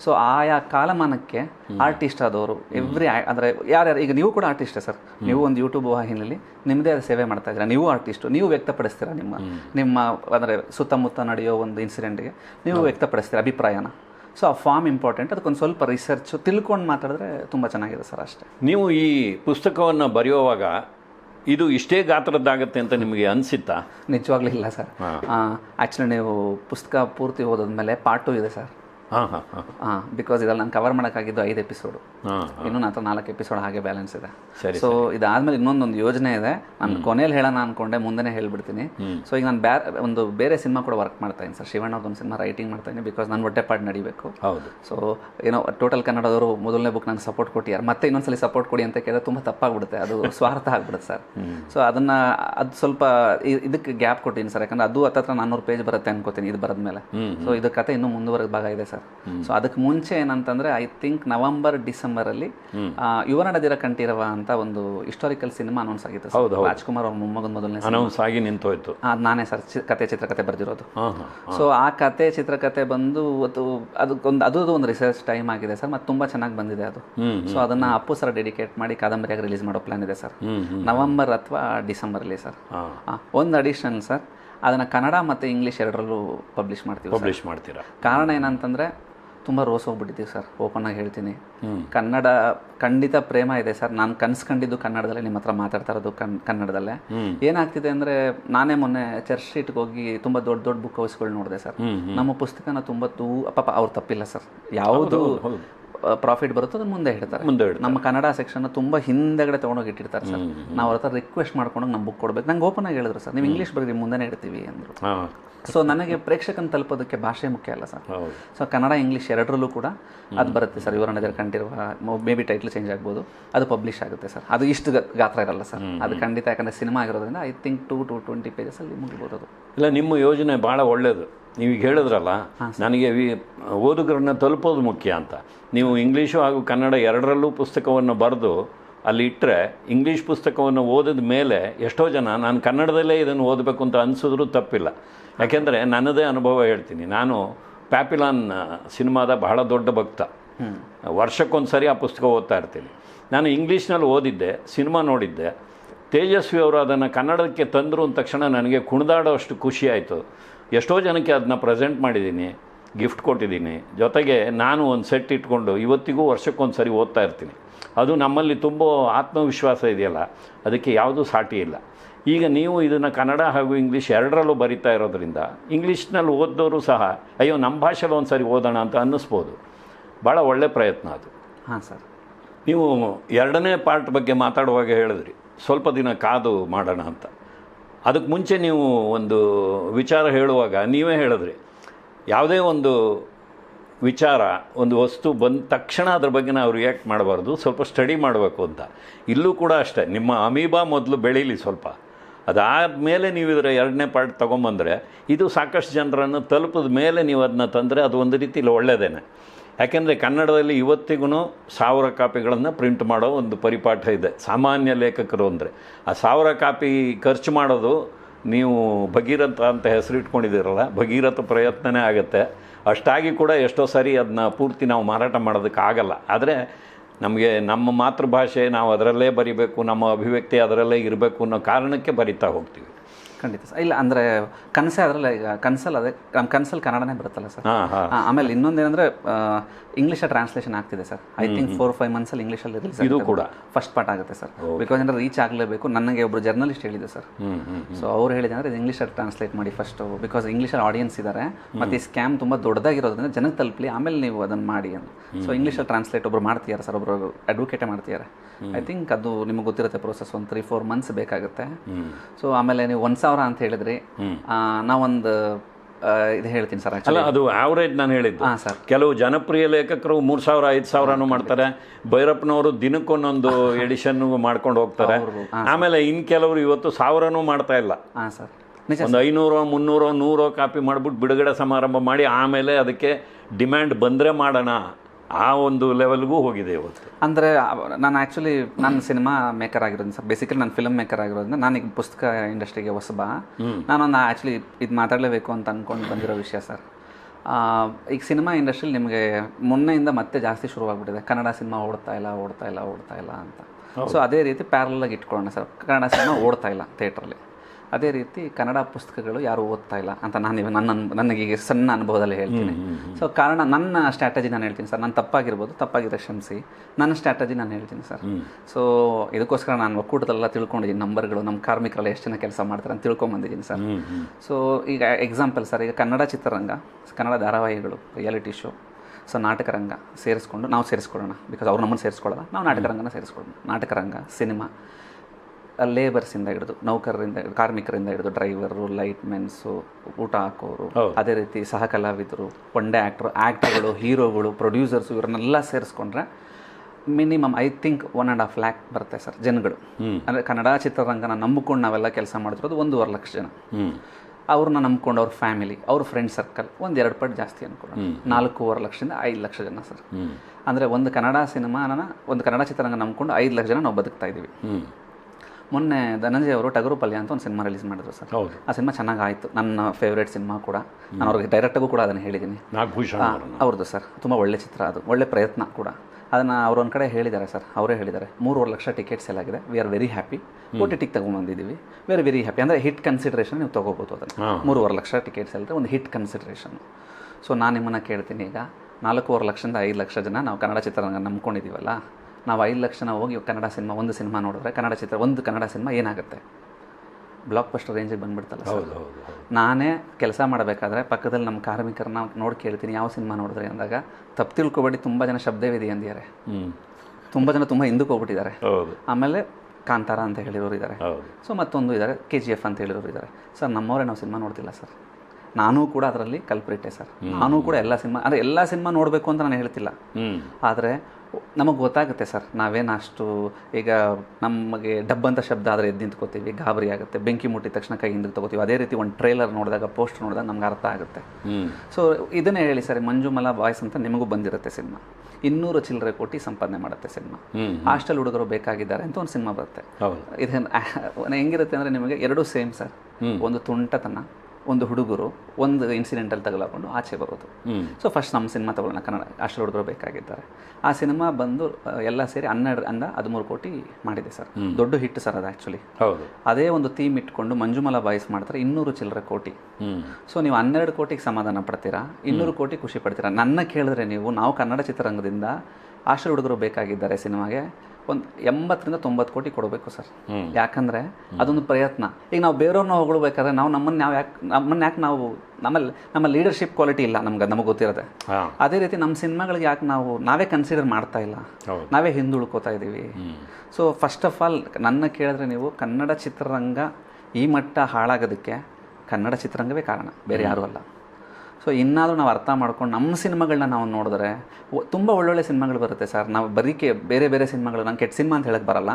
ಸೊ ಆಯಾ ಕಾಲಮಾನಕ್ಕೆ ಆರ್ಟಿಸ್ಟ್ ಆದವರು ಎವ್ರಿ ಅಂದ್ರೆ ಯಾರ್ಯಾರು ಈಗ ನೀವು ಕೂಡ ಆರ್ಟಿಸ್ಟೇ ಸರ್. ನೀವು ಒಂದು ಯೂಟ್ಯೂಬ್ ವಾಹಿನಿಯಲ್ಲಿ ನಿಮ್ಮದೇ ಸೇವೆ ಮಾಡ್ತಾ ಇದ್ದೀರಾ. ನೀವು ಆರ್ಟಿಸ್ಟ್ ನೀವು ವ್ಯಕ್ತಪಡಿಸ್ತೀರಾ ನಿಮ್ಮ ನಿಮ್ಮ ಅಂದ್ರೆ ಸುತ್ತಮುತ್ತ ನಡೆಯೋ ಒಂದು ಇನ್ಸಿಡೆಂಟ್ಗೆ ನೀವು ವ್ಯಕ್ತಪಡಿಸ್ತೀರಾ ಅಭಿಪ್ರಾಯನ? ಸೊ ಆ ಫಾರ್ಮ್ ಇಂಪಾರ್ಟೆಂಟ್ ಅದಕ್ಕೊಂದು ಸ್ವಲ್ಪ ರಿಸರ್ಚ್ ತಿಳ್ಕೊಂಡು ಮಾತಾಡಿದ್ರೆ ತುಂಬ ಚೆನ್ನಾಗಿದೆ ಸರ್ ಅಷ್ಟೇ. ನೀವು ಈ ಪುಸ್ತಕವನ್ನು ಬರೆಯುವಾಗ ಇದು ಇಷ್ಟೇ ಗಾತ್ರದ್ದಾಗತ್ತೆ ಅಂತ ನಿಮಗೆ ಅನಿಸಿತ್ತಾ? ನಿಜವಾಗ್ಲೂ ಇಲ್ಲ ಸರ್. ಆ್ಯಕ್ಚುಲಿ ನೀವು ಪುಸ್ತಕ ಪೂರ್ತಿ ಓದಿದ್ಮೇಲೆ ಪಾರ್ಟ್ ಟು ಇದೆ ಸರ್. ಹಾಂ ಬಿಕಾಸ್ ಇದ್ರಲ್ಲಿ ನಾನು ಕವರ್ ಮಾಡೋಕ್ಕಾಗಿದ್ದು ಐದು ಎಪಿಸೋಡು ಇನ್ನು ನನ್ನ ನಾಲ್ಕು ಎಪಿಸೋಡ್ ಹಾಗೆ ಬ್ಯಾಲೆನ್ಸ್ ಇದೆ. ಸರಿ, ಸೊ ಇದಾದ್ಮೇಲೆ ಇನ್ನೊಂದೊಂದು ಯೋಜನೆ ಇದೆ. ನಾನು ಕೊನೆಯಲ್ಲಿ ಹೇಳೋಣ ಅನ್ಕೊಂಡೆ ಮುಂದೆನೇ ಹೇಳ್ಬಿಡ್ತೀನಿ. ಸೊ ಈಗ ನಾನು ಬ್ಯಾರೆ ಒಂದು ಬೇರೆ ಸಿನಿಮಾ ಕೂಡ ವರ್ಕ್ ಮಾಡ್ತಾ ಇದ್ದೀನಿ ಸರ್. ಶಿವಣ್ಣ ಒಂದು ಸಿನಿಮಾ ರೈಟಿಂಗ್ ಮಾಡ್ತಾ ಇದ್ದೀನಿ ಬಿಕಾಸ್ ನಾನು ಹೊಟ್ಟೆ ಪಾಡ್ ನಡಿಬೇಕು. ಹೌದು. ಸೊ ಏನೋ ಟೋಟಲ್ ಕನ್ನಡದವರು ಮೊದಲನೇ ಬುಕ್ ನಂಗೆ ಸಪೋರ್ಟ್ ಕೊಟ್ಟಿದ್ದಾರೆ. ಮತ್ತೆ ಇನ್ನೊಂದ್ಸಲಿ ಸಪೋರ್ಟ್ ಕೊಡಿ ಅಂತ ಕೇಳಿದ್ರೆ ತುಂಬ ತಪ್ಪಾಗ್ಬಿಡುತ್ತೆ. ಅದು ಸ್ವಾರ್ಥ ಆಗ್ಬಿಡುತ್ತೆ ಸರ್. ಸೊ ಅದನ್ನ ಅದು ಸ್ವಲ್ಪ ಇದಕ್ಕೆ ಗ್ಯಾಪ್ ಕೊಟ್ಟಿದ್ದೀನಿ ಸರ್. ಯಾಕಂದ್ರೆ ಅದು ಹತ್ತತ್ರ ನಾನ್ನೂರು ಪೇಜ್ ಬರುತ್ತೆ ಅನ್ಕೋತೀನಿ ಇದು ಬರದ್ಮೇಲೆ. ಸೊ ಇದು ಕತೆ ಇನ್ನೂ ಮುಂದುವರೆದ ಭಾಗ ಇದೆ ಸರ್. ಸರ್ ಸೊ ಅದಕ್ಕೆ ಮುಂಚೆ ಏನಂತಂದ್ರೆ ಐ ಥಿಂಕ್ ನವೆಂಬರ್ ಡಿಸೆಂಬರಲ್ಲಿ ಯುವ ನಡೆದಿರ ಕಂಠೀರವ ಅಂತ ಒಂದು ಹಿಸ್ಟಾರಿಕಲ್ ಸಿನಿಮಾ ಅನೌನ್ಸ್ ಆಗಿತ್ತು ಸರ್. ರಾಜ್ಕುಮಾರ್ ಅವ್ರ ಮೊಮ್ಮಗನ ಮೊದಲನೇ ಅನೌನ್ಸ್ ಆಗಿ ನಿಂತೋಯ್ತು. ನಾನೇ ಸರ್ ಕತೆ ಚಿತ್ರಕತೆ ಬರೆದಿರೋದು. ಸೊ ಆ ಕತೆ ಚಿತ್ರಕಥೆ ಬಂದು ಅದು ಅದಕ್ಕೊಂದು ಅದು ಒಂದು ರಿಸರ್ಚ್ ಟೈಮ್ ಆಗಿದೆ ಸರ್ ಮತ್ತು ತುಂಬ ಚೆನ್ನಾಗಿ ಬಂದಿದೆ ಅದು. ಸೊ ಅದನ್ನ ಅಪ್ಪು ಸರ್ ಡೆಡಿಕೇಟ್ ಮಾಡಿ ಕಾದಂಬರಿಯಾಗಿ ರಿಲೀಸ್ ಮಾಡೋ ಪ್ಲಾನ್ ಇದೆ ಸರ್. ನವೆಂಬರ್ ಅಥವಾ ಡಿಸೆಂಬರಲ್ಲಿ ಸರ್. ಒಂದು ಅಡಿಷನಲ್ ಸರ್ ಅದನ್ನು ಕನ್ನಡ ಮತ್ತು ಇಂಗ್ಲೀಷ್ ಎರಡರಲ್ಲೂ ಪಬ್ಲಿಷ್ ಮಾಡ್ತೀವಿ. ಪಬ್ಲಿಷ್ ಮಾಡ್ತೀರಾ? ಕಾರಣ ಏನಂತಂದರೆ ತುಂಬ ರೋಸ್ ಹೋಗ್ಬಿಟ್ಟಿದ್ದೀವಿ ಸರ್ ಓಪನ್ ಆಗಿ ಹೇಳ್ತೀನಿ. ಕನ್ನಡ ಖಂಡಿತ ಪ್ರೇಮ ಇದೆ ಸರ್. ನಾನು ಕನ್ಸ್ಕೊಂಡಿದ್ದು ಕನ್ನಡದಲ್ಲೇ ನಿಮ್ಮ ಹತ್ರ ಮಾತಾಡ್ತಾ ಇರೋದು ಕನ್ ಕನ್ನಡದಲ್ಲೇ. ಏನಾಗ್ತಿದೆ ಅಂದರೆ ನಾನೇ ಮೊನ್ನೆ ಚರ್ಚ್ ಶೀಟ್ಗೆ ಹೋಗಿ ತುಂಬ ದೊಡ್ಡ ದೊಡ್ಡ ಬುಕ್ ಹೌಸ್ಗಳು ನೋಡಿದೆ ಸರ್. ನಮ್ಮ ಪುಸ್ತಕನ ತುಂಬ ತೂ ಪಾಪ ಅವ್ರು ತಪ್ಪಿಲ್ಲ ಸರ್. ಯಾವುದು ಪ್ರಾಫಿಟ್ ಬರುತ್ತೆ ಅದನ್ನ ಮುಂದೆ ಹೇಳ್ತಾರೆ ಮುಂದೆ ಇಡ್ತಾರೆ. ನಮ್ಮ ಕನ್ನಡ ಸೆಕ್ಷನ್ ತುಂಬ ಹಿಂದೆಗಡೆ ತೊಗೊಂಡೋಗಿ ಇಟ್ಟಿರ್ತಾರೆ ಸರ್. ನಾವು ಅವ್ರ ಹತ್ರ ರಿಕ್ವೆಸ್ಟ್ ಮಾಡ್ಕೊಂಡು ನಮ್ಮ ಬುಕ್ ಕೊಡ್ಬೇಕು. ನಂಗೆ ಓಪನ್ ಆಗಿ ಹೇಳಿದ್ರು ಸರ್. ನೀವು ಇಂಗ್ಲೀಷ್ ಬರೀ ಮುಂದೆನೇ ಇಡ್ತೀವಿ ಅಂದರು. ಸೊ ನನಗೆ ಪ್ರೇಕ್ಷಕನ ತಲುಪೋದಕ್ಕೆ ಭಾಷೆ ಮುಖ್ಯ ಅಲ್ಲ ಸರ್. ಸೊ ಕನ್ನಡ ಇಂಗ್ಲೀಷ್ ಎರಡರಲ್ಲೂ ಕೂಡ ಅದು ಬರುತ್ತೆ ಸರ್. ಇವರನ್ನ ಕಂಡಿರುವ ಮೇ ಬಿ ಟೈಟ್ಲ್ ಚೇಂಜ್ ಆಗ್ಬೋದು. ಅದು ಪಬ್ಲಿಷ್ ಆಗುತ್ತೆ ಸರ್. ಅದು ಇಷ್ಟು ಗಾತ್ರ ಇರಲ್ಲ ಸರ್. ಅದು ಖಂಡಿತ ಯಾಕಂದರೆ ಸಿನಿಮಾ ಆಗಿರೋದ್ರಿಂದ I think two two twenty ಪೇಜಸಲ್ಲಿ ಮುಗಿಬೋದು ಅದು. ಇಲ್ಲ ನಿಮ್ಮ ಯೋಜನೆ ಭಾಳ ಒಳ್ಳೆಯದು ನೀವು ಈಗ ಹೇಳಿದ್ರಲ್ಲ ನನಗೆ ವಿ ಓದುಗರನ್ನ ತಲುಪೋದು ಮುಖ್ಯ ಅಂತ. ನೀವು ಇಂಗ್ಲೀಷು ಹಾಗೂ ಕನ್ನಡ ಎರಡರಲ್ಲೂ ಪುಸ್ತಕವನ್ನು ಬರೆದು ಅಲ್ಲಿ ಇಟ್ಟರೆ ಇಂಗ್ಲೀಷ್ ಪುಸ್ತಕವನ್ನು ಓದಿದ ಮೇಲೆ ಎಷ್ಟೋ ಜನ ನಾನು ಕನ್ನಡದಲ್ಲೇ ಇದನ್ನು ಓದಬೇಕು ಅಂತ ಅನಿಸಿದ್ರು ತಪ್ಪಿಲ್ಲ. ಯಾಕೆಂದರೆ ನನ್ನದೇ ಅನುಭವ ಹೇಳ್ತೀನಿ. ನಾನು ಪ್ಯಾಪಿಲಾನ್ ಸಿನಿಮಾದ ಬಹಳ ದೊಡ್ಡ ಭಕ್ತ. ವರ್ಷಕ್ಕೊಂದು ಸರಿ ಆ ಪುಸ್ತಕ ಓದ್ತಾ ಇರ್ತೀನಿ. ನಾನು ಇಂಗ್ಲೀಷ್ನಲ್ಲಿ ಓದಿದ್ದೆ ಸಿನಿಮಾ ನೋಡಿದ್ದೆ. ತೇಜಸ್ವಿ ಅವರು ಅದನ್ನು ಕನ್ನಡಕ್ಕೆ ತಂದರು ಅಂದ ತಕ್ಷಣ ನನಗೆ ಕುಣಿದಾಡೋ ಅಷ್ಟು ಖುಷಿ ಆಯಿತು. ಎಷ್ಟೋ ಜನಕ್ಕೆ ಅದನ್ನ ಪ್ರೆಸೆಂಟ್ ಮಾಡಿದ್ದೀನಿ ಗಿಫ್ಟ್ ಕೊಟ್ಟಿದ್ದೀನಿ. ಜೊತೆಗೆ ನಾನು ಒಂದು ಸೆಟ್ ಇಟ್ಕೊಂಡು ಇವತ್ತಿಗೂ ವರ್ಷಕ್ಕೊಂದು ಸರಿ ಓದ್ತಾ ಇರ್ತೀನಿ. ಅದು ನಮ್ಮಲ್ಲಿ ತುಂಬ ಆತ್ಮವಿಶ್ವಾಸ ಇದೆಯಲ್ಲ ಅದಕ್ಕೆ ಯಾವುದೂ ಸಾಟಿ ಇಲ್ಲ. ಈಗ ನೀವು ಇದನ್ನು ಕನ್ನಡ ಹಾಗೂ ಇಂಗ್ಲೀಷ್ ಎರಡರಲ್ಲೂ ಬರಿತಾ ಇರೋದ್ರಿಂದ ಇಂಗ್ಲೀಷ್ನಲ್ಲಿ ಓದಿದವರು ಸಹ ಅಯ್ಯೋ ನಮ್ಮ ಭಾಷೆಲಿ ಒಂದು ಸರಿ ಓದೋಣ ಅಂತ ಅನ್ನಿಸ್ಬೋದು. ಭಾಳ ಒಳ್ಳೆ ಪ್ರಯತ್ನ ಅದು. ಹಾಂ ಸರ್. ನೀವು ಎರಡನೇ ಪಾರ್ಟ್ ಬಗ್ಗೆ ಮಾತಾಡುವಾಗ ಹೇಳಿದ್ರಿ ಸ್ವಲ್ಪ ದಿನ ಕಾದು ಮಾಡೋಣ ಅಂತ. ಅದಕ್ಕೆ ಮುಂಚೆ ನೀವು ಒಂದು ವಿಚಾರ ಹೇಳುವಾಗ ನೀವೇ ಹೇಳಿದ್ರಿ, ಯಾವುದೇ ಒಂದು ವಿಚಾರ, ಒಂದು ವಸ್ತು ಬಂದ ತಕ್ಷಣ ಅದ್ರ ಬಗ್ಗೆ ನಾವು ರಿಯಾಕ್ಟ್ ಮಾಡಬಾರ್ದು, ಸ್ವಲ್ಪ ಸ್ಟಡಿ ಮಾಡಬೇಕು ಅಂತ. ಇಲ್ಲೂ ಕೂಡ ಅಷ್ಟೇ, ನಿಮ್ಮ ಅಮೀಬಾ ಮೊದಲು ಬೆಳೀಲಿ ಸ್ವಲ್ಪ. ಅದಾದ ಮೇಲೆ ನೀವು ಇದರ ಎರಡನೇ ಪಾರ್ಟ್ ತೊಗೊಂಬಂದರೆ, ಇದು ಸಾಕಷ್ಟು ಜನರನ್ನು ತಲುಪಿದ ಮೇಲೆ ನೀವು ಅದನ್ನ ತಂದರೆ ಅದು ಒಂದು ರೀತಿಯಲ್ಲಿ ಒಳ್ಳೆಯದೇನೆ ಯಾಕೆಂದರೆ ಕನ್ನಡದಲ್ಲಿ ಇವತ್ತಿಗೂ ಸಾವಿರ ಕಾಪಿಗಳನ್ನು ಪ್ರಿಂಟ್ ಮಾಡೋ ಒಂದು ಪರಿಪಾಠ ಇದೆ, ಸಾಮಾನ್ಯ ಲೇಖಕರು ಅಂದರೆ. ಆ ಸಾವಿರ ಕಾಪಿ ಖರ್ಚು ಮಾಡೋದು ನೀವು ಭಗೀರಥ ಅಂತ ಹೆಸರಿಟ್ಕೊಂಡಿದ್ದೀರಲ್ಲ, ಭಗೀರಥ ಪ್ರಯತ್ನನೇ ಆಗುತ್ತೆ. ಅಷ್ಟಾಗಿ ಕೂಡ ಎಷ್ಟೋ ಸಾರಿ ಅದನ್ನ ಪೂರ್ತಿ ನಾವು ಮಾರಾಟ ಮಾಡೋದಕ್ಕೆ ಆಗಲ್ಲ. ಆದರೆ ನಮಗೆ ನಮ್ಮ ಮಾತೃಭಾಷೆ ನಾವು ಅದರಲ್ಲೇ ಬರಿಬೇಕು, ನಮ್ಮ ಅಭಿವ್ಯಕ್ತಿ ಅದರಲ್ಲೇ ಇರಬೇಕು ಅನ್ನೋ ಕಾರಣಕ್ಕೆ ಬರಿತಾ ಹೋಗ್ತೀವಿ. ಖಂಡಿತ ಸರ್. ಇಲ್ಲ ಅಂದರೆ ಕನಸೇ ಅದರಲ್ಲ ಈಗ ಕನ್ಸಲ್ಲಿ ಅದೇ ನಮ್ಮ ಕನ್ಸಲ್ ಕನ್ನಡನೇ ಬರುತ್ತಲ್ಲ ಸರ್. ಆಮೇಲೆ ಇನ್ನೊಂದೇನೆಂದರೆ ಇಂಗ್ಲೀಷ್ ಟ್ರಾನ್ಸ್ಲೇಷನ್ ಆಗ್ತಿದೆ sir. I think four five ಮಂತ್ಸಲ್ಲಿ ಇಂಗ್ಲೀಷಲ್ಲಿ ರಿಲೀಸ್ ಇದು ಕೂಡ. ಫಸ್ಟ್ ಪಾರ್ಟ್ ಆಗುತ್ತೆ ಸರ್. ಬಿಕಾಸ್ ಅಂದರೆ ರೀಚ್ ಆಗಲೇಬೇಕು. ನನಗೆ ಒಬ್ಬರು ಜರ್ನಲಿಸ್ಟ್ ಹೇಳಿದೆ ಸರ್. ಸೊ ಅವ್ರು ಹೇಳಿದೆ ಅಂದರೆ ಇಂಗ್ಲೀಷಲ್ಲಿ ಟ್ರಾನ್ಸ್ಲೇಟ್ ಮಾಡಿ ಫಸ್ಟು ಬಿಕಾಸ್ ಇಂಗ್ಲೀಷಲ್ಲಿ ಆಡಿಯನ್ಸ್ ಇದ್ದಾರೆ ಮತ್ತು ಈ ಸ್ಕ್ಯಾಮ್ ತುಂಬ ದೊಡ್ಡದಾಗಿರೋದ್ರಿಂದ ಜನಕ್ಕೆ ತಲುಪಲಿ ಆಮೇಲೆ ನೀವು ಅದನ್ನು ಮಾಡಿ ಅಂತ. ಸೊ ಇಂಗ್ಲೀಷಲ್ಲಿ ಟ್ರಾನ್ಸ್ಲೇಟ್ ಒಬ್ರು ಮಾಡ್ತೀಯಾರ ಸರ್. ಒಬ್ರು ಅಡ್ವೊಕೇಟೇ ಮಾಡ್ತಿದ್ದಾರೆ. ಐ ಥಿಂಕ್ ಅದು ನಿಮಗೆ ಗೊತ್ತಿರುತ್ತೆ ಪ್ರೋಸೆಸ್ ಒಂದು ತ್ರೀ ಫೋರ್ ಮಂತ್ಸ್ ಬೇಕಾಗುತ್ತೆ. ಸೊ ಆಮೇಲೆ ನೀವು ಒಂದು ಸಾವಿರ ಅಂತ ಹೇಳಿದ್ರಿ. ನಾವೊಂದು ಇದು ಹೇಳ್ತೀನಿ ಸರ್ ಅಲ್ಲ ಅದು ಆವ್ರೇಜ್ ನಾನು ಹೇಳಿದ್ದು. ಹಾಂ ಸರ್. ಕೆಲವು ಜನಪ್ರಿಯ ಲೇಖಕರು ಮೂರು ಸಾವಿರ ಐದು ಸಾವಿರನೂ ಮಾಡ್ತಾರೆ. ಭೈರಪ್ಪನವರು ದಿನಕ್ಕೊಂದೊಂದು ಎಡಿಷನ್ ಮಾಡ್ಕೊಂಡು ಹೋಗ್ತಾರೆ. ಆಮೇಲೆ ಇನ್ನು ಕೆಲವರು ಇವತ್ತು ಸಾವಿರನೂ ಮಾಡ್ತಾ ಇಲ್ಲ. ಹಾಂ ಸರ್. ಒಂದು ಐನೂರೋ ಮುನ್ನೂರೋ ನೂರೋ ಕಾಪಿ ಮಾಡಿಬಿಟ್ಟು ಬಿಡುಗಡೆ ಸಮಾರಂಭ ಮಾಡಿ ಆಮೇಲೆ ಅದಕ್ಕೆ ಡಿಮ್ಯಾಂಡ್ ಬಂದರೆ ಮಾಡೋಣ. ಆ ಒಂದು ಲೆವೆಲ್ಗೂ ಹೋಗಿದೆ ಇವತ್ತು. ಅಂದರೆ ನಾನು ಆ್ಯಕ್ಚುಲಿ ನಾನು ಸಿನಿಮಾ ಮೇಕರ್ ಆಗಿರೋದು ಸರ್ ಬೇಸಿಕಲಿ ನಾನು ಫಿಲಮ್ ಮೇಕರ್ ಆಗಿರೋದ್ರಿಂದ ನಾನು ಈಗ ಪುಸ್ತಕ ಇಂಡಸ್ಟ್ರಿಗೆ ಹೊಸಬ ನಾನೊಂದು ಆ್ಯಕ್ಚುಲಿ ಇದು ಮಾತಾಡಲೇಬೇಕು ಅಂತ ಅಂದ್ಕೊಂಡು ಬಂದಿರೋ ವಿಷಯ ಸರ್ ಈಗ ಸಿನಿಮಾ ಇಂಡಸ್ಟ್ರಿಲಿ ನಿಮಗೆ ಮೊನ್ನೆಯಿಂದ ಮತ್ತೆ ಜಾಸ್ತಿ ಶುರುವಾಗ್ಬಿಟ್ಟಿದೆ. ಕನ್ನಡ ಸಿನಿಮಾ ಓಡ್ತಾ ಇಲ್ಲ ಓಡ್ತಾ ಇಲ್ಲ ಓಡ್ತಾ ಇಲ್ಲ ಅಂತ. ಸೊ ಅದೇ ರೀತಿ ಪ್ಯಾರಲಾಗಿ ಇಟ್ಕೊಳ್ಳೋಣ ಸರ್ ಕನ್ನಡ ಸಿನಿಮಾ ಓಡ್ತಾ ಇಲ್ಲ ಥಿಯೇಟ್ರಲ್ಲಿ ಅದೇ ರೀತಿ ಕನ್ನಡ ಪುಸ್ತಕಗಳು ಯಾರು ಓದ್ತಾ ಇಲ್ಲ ಅಂತ ನಾನು ಇವಾಗ ನನ್ನ ನನಗೆ ಈಗ ಸಣ್ಣ ಅನುಭವದಲ್ಲಿ ಹೇಳ್ತೀನಿ. ಸೊ ಕಾರಣ ನನ್ನ ಸ್ಟ್ರಾಟಜಿ ನಾನು ಹೇಳ್ತೀನಿ ಸರ್. ನಾನು ತಪ್ಪಾಗಿರ್ಬೋದು ತಪ್ಪಾಗಿದೆ ಕ್ಷಮಿಸಿ. ನನ್ನ ಸ್ಟ್ರಾಟಜಿ ನಾನು ಹೇಳ್ತೀನಿ ಸರ್. ಸೊ ಇದಕ್ಕೋಸ್ಕರ ನಾನು ಒಕ್ಕೂಟದಲ್ಲ ತಿಳ್ಕೊಂಡಿದ್ದೀನಿ. ನಂಬರ್ಗಳು ನಮ್ಮ ಕಾರ್ಮಿಕರೆಲ್ಲ ಎಷ್ಟು ಜನ ಕೆಲಸ ಮಾಡ್ತಾರೆ ಅಂತ ತಿಳ್ಕೊಂಬಂದಿದ್ದೀನಿ ಸರ್. ಸೊ ಈಗ ಎಕ್ಸಾಂಪಲ್ ಸರ್ ಈಗ ಕನ್ನಡ ಚಿತ್ರರಂಗ ಕನ್ನಡ ಧಾರಾವಾಹಿಗಳು ರಿಯಾಲಿಟಿ ಶೋ ಸೊ ನಾಟಕ ರಂಗ ಸೇರಿಸ್ಕೊಂಡು ನಾವು ಸೇರಿಸ್ಕೊಳ್ಳೋಣ. ಬಿಕಾಸ್ ಅವ್ರು ನಮ್ಮನ್ನು ಸೇರಿಸ್ಕೊಳ್ಳೋಣ ನಾವು ನಾಟಕ ರಂಗನ ಸೇರಿಸ್ಕೊಳ್ಳೋಣ. ನಾಟಕ ರಂಗ ಸಿನಿಮಾ ಲೇಬರ್ಸಿಂದ ಹಿಡಿದು ನೌಕರರಿಂದ ಕಾರ್ಮಿಕರಿಂದ ಹಿಡಿದು ಡ್ರೈವರು ಲೈಟ್ ಮೆನ್ಸು ಊಟ ಹಾಕೋರು ಅದೇ ರೀತಿ ಸಹ ಕಲಾವಿದರು ಒಂಡೆ ಆ್ಯಕ್ಟ್ರು ಆ್ಯಕ್ಟರ್ಗಳು ಹೀರೋಗಳು ಪ್ರೊಡ್ಯೂಸರ್ಸು ಇವ್ರನ್ನೆಲ್ಲ ಸೇರಿಸ್ಕೊಂಡ್ರೆ minimum I think one and half lakh ಬರುತ್ತೆ ಸರ್ ಜನಗಳು. ಅಂದರೆ ಕನ್ನಡ ಚಿತ್ರರಂಗನ ನಂಬಿಕೊಂಡು ನಾವೆಲ್ಲ ಕೆಲಸ ಮಾಡ್ತಿರೋದು ಒಂದೂವರೆ ಲಕ್ಷ ಜನ. ಅವ್ರನ್ನ ನಂಬ್ಕೊಂಡು ಅವ್ರ ಫ್ಯಾಮಿಲಿ ಅವ್ರ ಫ್ರೆಂಡ್ ಸರ್ಕಲ್ ಒಂದು ಎರಡು ಪಟ್ಟು ಜಾಸ್ತಿ ಅನ್ಕೊಂಡು ನಾಲ್ಕೂವರೆ ಲಕ್ಷದಿಂದ ಐದು ಲಕ್ಷ ಜನ ಸರ್. ಅಂದರೆ ಒಂದು ಕನ್ನಡ ಸಿನಿಮಾನ ಒಂದು ಕನ್ನಡ ಚಿತ್ರರಂಗ ನಂಬ್ಕೊಂಡು ಐದು ಲಕ್ಷ ಜನ ನಾವು ಬದುಕ್ತಾ ಇದ್ದೀವಿ. ಮೊನ್ನೆ ಧನಂಜಯ ಅವರು ಟಗರು ಪಲ್ಯ ಅಂತ ಒಂದು ಸಿನಿಮಾ ರಿಲೀಸ್ ಮಾಡಿದ್ರು ಸರ್. ಹೌದು. ಆ ಸಿನಿಮಾ ಚೆನ್ನಾಗಾಯಿತು. ನನ್ನ ಫೇವ್ರೇಟ್ ಸಿನಿಮಾ ಕೂಡ. ನಾನು ಅವ್ರಿಗೆ ಡೈರೆಕ್ಟಾಗೂ ಕೂಡ ಅದನ್ನು ಹೇಳಿದ್ದೀನಿ ನಾಗಭೂಷಣ ಅವ್ರದ್ದು ಸರ್. ತುಂಬ ಒಳ್ಳೆ ಚಿತ್ರ ಅದು. ಒಳ್ಳೆ ಪ್ರಯತ್ನ ಕೂಡ. ಅದನ್ನು ಅವ್ರ ಒಂದು ಕಡೆ ಹೇಳಿದ್ದಾರೆ ಸರ್. ಅವರೇ ಹೇಳಿದ್ದಾರೆ. ಮೂರುವರೆ ಲಕ್ಷ ಟಿಕೆಟ್ ಸೆಲ್ ಆಗಿದೆ. We are very happy O T ಟಿಗೆ ವಿ ಆರ್ ವೆರಿ ಹ್ಯಾಪಿ ಅಂದರೆ ಹಿಟ್ ಕನ್ಸಿಡ್ರೇಷನ್ ನೀವು ತೊಗೋಬೋದು ಅದನ್ನು. ಮೂರುವರೆ ಲಕ್ಷ ಟಿಕೆಟ್ ಸೆಲ್ ಒಂದು ಹಿಟ್ ಕನ್ಸಿಡರೇಷನ್ ಸೊ ನಾನು ನಿಮ್ಮನ್ನು ಕೇಳ್ತೀನಿ ಈಗ. ನಾಲ್ಕೂವರೆ ಲಕ್ಷದಿಂದ ಐದು ಲಕ್ಷ ಜನ ನಾವು ಕನ್ನಡ ಚಿತ್ರರಂಗ ನಂಬ್ಕೊಂಡಿದ್ದೀವಲ್ಲ. ನಾವು ಐದು ಲಕ್ಷನ ಹೋಗಿ ಕನ್ನಡ ಸಿನಿಮಾ ಒಂದು ಸಿನಿಮಾ ನೋಡಿದ್ರೆ ಕನ್ನಡ ಚಿತ್ರ ಒಂದು ಕನ್ನಡ ಸಿನಿಮಾ ಏನಾಗುತ್ತೆ? ಬ್ಲಾಕ್ ಬಸ್ಟರ್ ರೇಂಜಿಗೆ ಬಂದ್ಬಿಡ್ತಲ್ಲ ನಾನೇ ಕೆಲಸ ಮಾಡಬೇಕಾದ್ರೆ ಪಕ್ಕದಲ್ಲಿ ನಮ್ಮ ಕಾರ್ಮಿಕರನ್ನ ನೋಡಿ ಕೇಳ್ತೀನಿ ಯಾವ ಸಿನಿಮಾ ನೋಡಿದ್ರೆ ಅಂದಾಗ ತಪ್ಪು ತಿಳ್ಕೊಬೇಡಿ ತುಂಬ ಜನ ಶಬ್ದವಿದೆ ಅಂದಿದ್ದಾರೆ. ತುಂಬ ಜನ ತುಂಬ ಹಿಂದಕ್ಕೆ ಹೋಗ್ಬಿಟ್ಟಿದ್ದಾರೆ. ಆಮೇಲೆ ಕಾಂತಾರ ಅಂತ ಹೇಳಿರೋರು ಇದ್ದಾರೆ. ಸೊ ಮತ್ತೊಂದು ಇದ್ದಾರೆ ಕೆ ಜಿ ಎಫ್ ಅಂತ ಹೇಳಿರೋರು ಇದ್ದಾರೆ. ಸರ್ ನಮ್ಮವರೇ ನಾವು ಸಿನಿಮಾ ನೋಡ್ತಿಲ್ಲ ಸರ್. ನಾನೂ ಕೂಡ ಅದರಲ್ಲಿ ಕಲ್ಪ್ರಿಟ್ಟೆ ಸರ್. ನಾನು ಕೂಡ ಎಲ್ಲ ಸಿನಿಮಾ ಅಂದರೆ ಎಲ್ಲ ಸಿನಿಮಾ ನೋಡಬೇಕು ಅಂತ ನಾನು ಹೇಳ್ತಿಲ್ಲ. ಆದರೆ ನಮಗೆ ಗೊತ್ತಾಗುತ್ತೆ ಸರ್. ನಾವೇನು ಅಷ್ಟು ಈಗ ನಮಗೆ ಡಬ್ಬಂತ ಶಬ್ದ ಆದರೆ ಎದ್ದು ನಿಂತ್ಕೋತೀವಿ ಗಾಬರಿ ಆಗುತ್ತೆ ಬೆಂಕಿ ಮುಟ್ಟಿದ ತಕ್ಷಣ ಕೈ ಹಿಂದಕ್ಕೆ ತಗೋತೀವಿ. ಅದೇ ರೀತಿ ಒಂದು ಟ್ರೇಲರ್ ನೋಡಿದಾಗ ಪೋಸ್ಟ್ ನೋಡಿದಾಗ ನಮ್ಗೆ ಅರ್ಥ ಆಗುತ್ತೆ. ಸೊ ಇದನ್ನೇ ಹೇಳಿ ಸರ್ ಮಂಜುಮಲ ಬಾಯ್ಸ್ ಅಂತ ನಿಮಗೂ ಬಂದಿರುತ್ತೆ ಸಿನಿಮಾ. ಇನ್ನೂರು ಚಿಲ್ಲರೆ ಕೋಟಿ ಸಂಪಾದನೆ ಮಾಡುತ್ತೆ ಸಿನಿಮಾ. ಹಾಸ್ಟೆಲ್ ಹುಡುಗರು ಬೇಕಾಗಿದ್ದಾರೆ ಅಂತ ಒಂದು ಸಿನಿಮಾ ಬರುತ್ತೆ. ಹೌದು. ಇದನ್ನು ಹೆಂಗಿರುತ್ತೆ ಅಂದರೆ ನಿಮಗೆ ಎರಡು ಸೇಮ್ ಸರ್. ಒಂದು ತುಂಟತನ ಒಂದು ಹುಡುಗರು ಒಂದು ಇನ್ಸಿಡೆಂಟಲ್ಲಿ ತಗಲಾಕೊಂಡು ಆಚೆ ಬರೋದು. ಸೊ ಫಸ್ಟ್ ನಮ್ಮ ಸಿನಿಮಾ ತಗೊಳ್ಳೋಣ ಕನ್ನಡ ಅಷ್ಟು ಹುಡುಗರು ಬೇಕಾಗಿದ್ದಾರೆ. ಆ ಸಿನಿಮಾ ಬಂದು ಎಲ್ಲ ಸೇರಿ ಹನ್ನೆರಡು ಅಂದ ಹದಿಮೂರು ಕೋಟಿ ಮಾಡಿದೆ ಸರ್. ದೊಡ್ಡ ಹಿಟ್ ಸರ್ ಅದು ಆ್ಯಕ್ಚುಲಿ ಹೌದು. ಅದೇ ಒಂದು ಥೀಮ್ ಇಟ್ಕೊಂಡು ಮಂಜುಮಲ ಬಾಯ್ಸ್ ಮಾಡ್ತಾರೆ ಇನ್ನೂರು ಚಿಲ್ಲರೆ ಕೋಟಿ. ಸೊ ನೀವು ಹನ್ನೆರಡು ಕೋಟಿಗೆ ಸಮಾಧಾನ ಪಡ್ತೀರಾ? ಇನ್ನೂರು ಕೋಟಿ ಖುಷಿ ಪಡ್ತೀರಾ? ನನ್ನ ಕೇಳಿದ್ರೆ ನೀವು ನಾವು ಕನ್ನಡ ಚಿತ್ರರಂಗದಿಂದ ಆಶ್ರ ಹುಡುಗರು ಬೇಕಾಗಿದ್ದಾರೆ ಸಿನಿಮಾಗೆ ಒಂದು ಎಂಬತ್ತರಿಂದ ತೊಂಬತ್ತು ಕೋಟಿ ಕೊಡಬೇಕು ಸರ್. ಯಾಕಂದರೆ ಅದೊಂದು ಪ್ರಯತ್ನ. ಈಗ ನಾವು ಬೇರೆಯವ್ರನ್ನ ಹೊಗಳಬೇಕಾದ್ರೆ ನಾವು ನಮ್ಮನ್ನು ನಾವು ಯಾಕೆ ನಮ್ಮನ್ನು ಯಾಕೆ ನಾವು ನಮ್ಮಲ್ಲಿ ನಮ್ಮ ಲೀಡರ್ಶಿಪ್ ಕ್ವಾಲಿಟಿ ಇಲ್ಲ ನಮ್ಗೆ ನಮಗೆ ಗೊತ್ತಿರೋದೆ. ಅದೇ ರೀತಿ ನಮ್ಮ ಸಿನಿಮಾಗಳಿಗೆ ಯಾಕೆ ನಾವು ನಾವೇ ಕನ್ಸಿಡರ್ ಮಾಡ್ತಾ ಇಲ್ಲ. ನಾವೇ ಹಿಂದುಳ್ಕೋತಾ ಇದ್ದೀವಿ ಸೊ ಫಸ್ಟ್ ಆಫ್ ಆಲ್ ನನ್ನ ಕೇಳಿದ್ರೆ ನೀವು ಕನ್ನಡ ಚಿತ್ರರಂಗ ಈ ಮಟ್ಟ ಹಾಳಾಗೋದಕ್ಕೆ ಕನ್ನಡ ಚಿತ್ರರಂಗವೇ ಕಾರಣ. ಬೇರೆ ಯಾರೂ ಅಲ್ಲ. ಸೊ ಇನ್ನಾದರೂ ನಾವು ಅರ್ಥ ಮಾಡ್ಕೊಂಡು ನಮ್ಮ ಸಿನಿಮಾಗಳನ್ನ ನಾವು ನೋಡಿದ್ರೆ ತುಂಬ ಒಳ್ಳೊಳ್ಳೆ ಸಿನಿಮಾಗಳು ಬರುತ್ತೆ ಸರ್. ನಾವು ಬರೀಕೆ ಬೇರೆ ಬೇರೆ ಸಿನಿಮಾಗಳು ನಂಗೆ ಕೆಟ್ಟ ಸಿನಿಮಾ ಅಂತ ಹೇಳಕ್ಕೆ ಬರಲ್ಲ.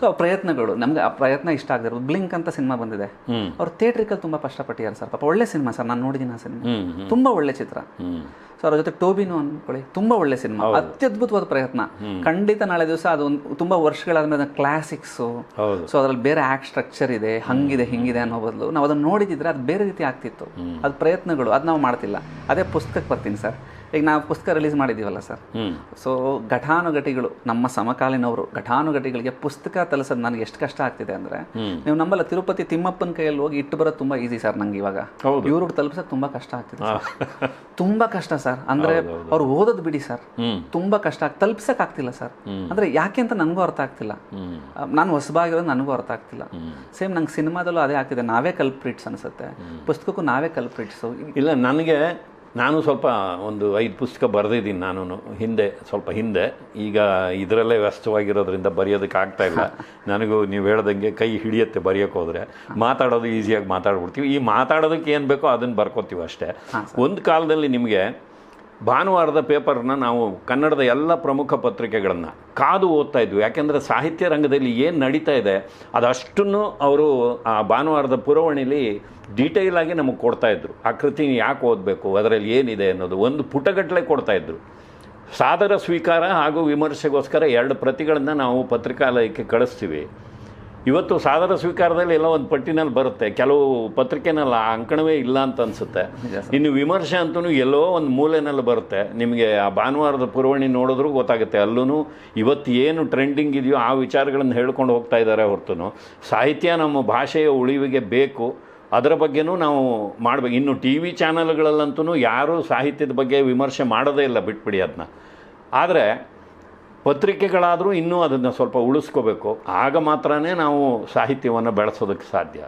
ಸೊ ಆ ಪ್ರಯತ್ನಗಳು ನಮ್ಗೆ ಆ ಪ್ರಯತ್ನ ಇಷ್ಟ ಆಗದಿರೋದು. ಬ್ಲಿಂಕ್ ಅಂತ ಸಿನಿಮಾ ಬಂದಿದೆ. ಅವ್ರ ಅವ್ರು ಥಿಯೇಟ್ರಿಕಲ್ಲಿ ತುಂಬ ಕಷ್ಟಪಟ್ಟಿದ್ದಾರೆ ಸರ್. ಪಾಪ ಒಳ್ಳೆ ಸಿನಿಮಾ ಸರ್. ನಾನು ನೋಡಿದ್ದೀನಿ ಆ ಸಿನಿಮಾ. ತುಂಬ ಒಳ್ಳೆ ಚಿತ್ರ. ಸೊ ಅದ್ರ ಜೊತೆ ಟೋಬಿನೋ ಅನ್ಕೊಳ್ಳಿ. ತುಂಬಾ ಒಳ್ಳೆ ಸಿನಿಮಾ. ಅತ್ಯದ್ಭುತವಾದ ಪ್ರಯತ್ನ. ಖಂಡಿತ ನಾಳೆ ದಿವಸ ಅದು ತುಂಬ ವರ್ಷಗಳಾದ್ಮೇಲೆ ಕ್ಲಾಸಿಕ್ಸು ಸೊ ಅದ್ರಲ್ಲಿ ಬೇರೆ ಆಕ್ಟ್ ಸ್ಟ್ರಕ್ಚರ್ ಇದೆ ಹಂಗಿದೆ ಹಿಂಗಿದೆ ಅನ್ನೋ ಬದಲು ನಾವು ಅದನ್ನ ನೋಡಿದಿದ್ರೆ ಅದು ಬೇರೆ ರೀತಿ ಆಗ್ತಿತ್ತು. ಅದು ಪ್ರಯತ್ನಗಳು ಅದು ನಾವು ಮಾಡ್ತಿಲ್ಲ ಅದೇ ಪುಸ್ತಕಕ್ಕೆ ಬರ್ತೀನಿ ಸರ್. ಈಗ ನಾವು ಪುಸ್ತಕ ರಿಲೀಸ್ ಮಾಡಿದ್ದೀವಲ್ಲ ಸರ್? ಸೊ ಘಟಾನುಘಟಿಗಳು ನಮ್ಮ ಸಮಕಾಲೀನವರು ಘಟಾನುಘಟಿಗಳಿಗೆ ಪುಸ್ತಕ ತಲಸೋದು ನನಗೆ ಎಷ್ಟು ಕಷ್ಟ ಆಗ್ತಿದೆ ಅಂದರೆ ನೀವು ನಮ್ಮಲ್ಲ ತಿರುಪತಿ ತಿಮ್ಮಪ್ಪನ ಕೈಯಲ್ಲಿ ಹೋಗಿ ಇಟ್ಟು ಬರೋದು ತುಂಬ ಈಸಿ ಸರ್ ನಂಗೆ ಇವಾಗ. ಇವ್ರಿಗೆ ತಲುಪಿಸೋದು ತುಂಬ ಕಷ್ಟ ಆಗ್ತಿದೆ. ತುಂಬಾ ಕಷ್ಟ ಸರ್. ಅಂದ್ರೆ ಅವ್ರು ಓದೋದು ಬಿಡಿ ಸರ್. ತುಂಬಾ ಕಷ್ಟ ಆಗ್ ತಲುಪ್ಸಕ್ ಆಗ್ತಿಲ್ಲ ಸರ್. ಅಂದ್ರೆ ಯಾಕೆ ಅಂತ ನನಗೂ ಅರ್ಥ ಆಗ್ತಿಲ್ಲ. ನಾನು ಹೊಸಬಾಗಿರೋದು ನನಗೂ ಅರ್ಥ ಆಗ್ತಿಲ್ಲ. ಸೇಮ್ ನಂಗೆ ಸಿನಿಮಾದಲ್ಲೂ ಅದೇ ಆಗ್ತಿದೆ. ನಾವೇ ಕಲ್ಪ್ರಿಟ್ಸ್ ಅನ್ಸುತ್ತೆ. ಪುಸ್ತಕಕ್ಕೂ ನಾವೇ ಕಲ್ಪ್ರಿಟ್ಸು. ಇಲ್ಲ ನನಗೆ ನಾನು ಸ್ವಲ್ಪ ಒಂದು ಐದು ಪುಸ್ತಕ ಬರೆದಿದ್ದೀನಿ ನಾನು ಹಿಂದೆ ಸ್ವಲ್ಪ ಹಿಂದೆ. ಈಗ ಇದರಲ್ಲೇ ವ್ಯಸ್ತವಾಗಿರೋದ್ರಿಂದ ಬರೆಯೋದಕ್ಕೆ ಆಗ್ತಾ ಇಲ್ಲ. ನನಗೂ ನೀವು ಹೇಳ್ದಂಗೆ ಕೈ ಹಿಡಿಯುತ್ತೆ ಬರೆಯೋಕೆ ಹೋದರೆ. ಮಾತಾಡೋದು ಈಸಿಯಾಗಿ ಮಾತಾಡ್ಬಿಡ್ತೀವಿ. ಈ ಮಾತಾಡೋದಕ್ಕೆ ಏನು ಬೇಕೋ ಅದನ್ನು ಬರ್ಕೋತೀವಿ ಅಷ್ಟೇ. ಒಂದು ಕಾಲದಲ್ಲಿ ನಿಮಗೆ ಭಾನುವಾರದ ಪೇಪರ್ನ ನಾವು ಕನ್ನಡದ ಎಲ್ಲ ಪ್ರಮುಖ ಪತ್ರಿಕೆಗಳನ್ನು ಕಾದು ಓದ್ತಾ ಇದ್ವಿ. ಯಾಕೆಂದರೆ ಸಾಹಿತ್ಯ ರಂಗದಲ್ಲಿ ಏನು ನಡೀತಾ ಇದೆ, ಅದಷ್ಟನ್ನು ಅವರು ಆ ಭಾನುವಾರದ ಪುರವಣಿಲಿ ಡೀಟೇಲ್ ಆಗಿ ನಮಗೆ ಕೊಡ್ತಾ ಇದ್ರು. ಆ ಕೃತಿ ಯಾಕೆ ಓದಬೇಕು, ಅದರಲ್ಲಿ ಏನಿದೆ ಅನ್ನೋದು ಒಂದು ಪುಟಗಟ್ಟಲೆ ಕೊಡ್ತಾ ಇದ್ರು. ಸಾದರ ಸ್ವೀಕಾರ ಹಾಗೂ ವಿಮರ್ಶೆಗೋಸ್ಕರ ಎರಡು ಪ್ರತಿಗಳನ್ನು ನಾವು ಪತ್ರಿಕಾಲಯಕ್ಕೆ ಕಳಿಸ್ತೀವಿ. ಇವತ್ತು ಸಾದರ ಸ್ವೀಕಾರದಲ್ಲಿ ಎಲ್ಲ ಒಂದು ಪಟ್ಟಿನಲ್ಲಿ ಬರುತ್ತೆ. ಕೆಲವು ಪತ್ರಿಕೆನಲ್ಲಿ ಆ ಅಂಕಣವೇ ಇಲ್ಲ ಅಂತ ಅನಿಸುತ್ತೆ. ಇನ್ನು ವಿಮರ್ಶೆ ಅಂತೂ ಎಲ್ಲೋ ಒಂದು ಮೂಲೆನಲ್ಲಿ ಬರುತ್ತೆ. ನಿಮಗೆ ಆ ಭಾನುವಾರದ ಪುರವಣಿ ನೋಡಿದ್ರೂ ಗೊತ್ತಾಗುತ್ತೆ. ಅಲ್ಲೂ ಇವತ್ತು ಏನು ಟ್ರೆಂಡಿಂಗ್ ಇದೆಯೋ ಆ ವಿಚಾರಗಳನ್ನು ಹೇಳ್ಕೊಂಡು ಹೋಗ್ತಾ ಇದ್ದಾರೆ ಹೊರತು ಸಾಹಿತ್ಯ ನಮ್ಮ ಭಾಷೆಯ ಉಳಿವಿಗೆ ಬೇಕು. ಅದರ ಬಗ್ಗೆನೂ ನಾವು ಮಾಡಬೇಕು. ಇನ್ನು ಟಿ ವಿ ಚಾನಲ್ಗಳಲ್ಲಂತೂ ಯಾರೂ ಸಾಹಿತ್ಯದ ಬಗ್ಗೆ ವಿಮರ್ಶೆ ಮಾಡೋದೇ ಇಲ್ಲ. ಬಿಟ್ಬಿಡಿ ಅದನ್ನ ಆದರೆ ಪತ್ರಿಕೆಗಳಾದರೂ ಇನ್ನೂ ಅದನ್ನು ಸ್ವಲ್ಪ ಉಳಿಸ್ಕೋಬೇಕು. ಆಗ ಮಾತ್ರನೇ ನಾವು ಸಾಹಿತ್ಯವನ್ನು ಬೆಳೆಸೋದಕ್ಕೆ ಸಾಧ್ಯ.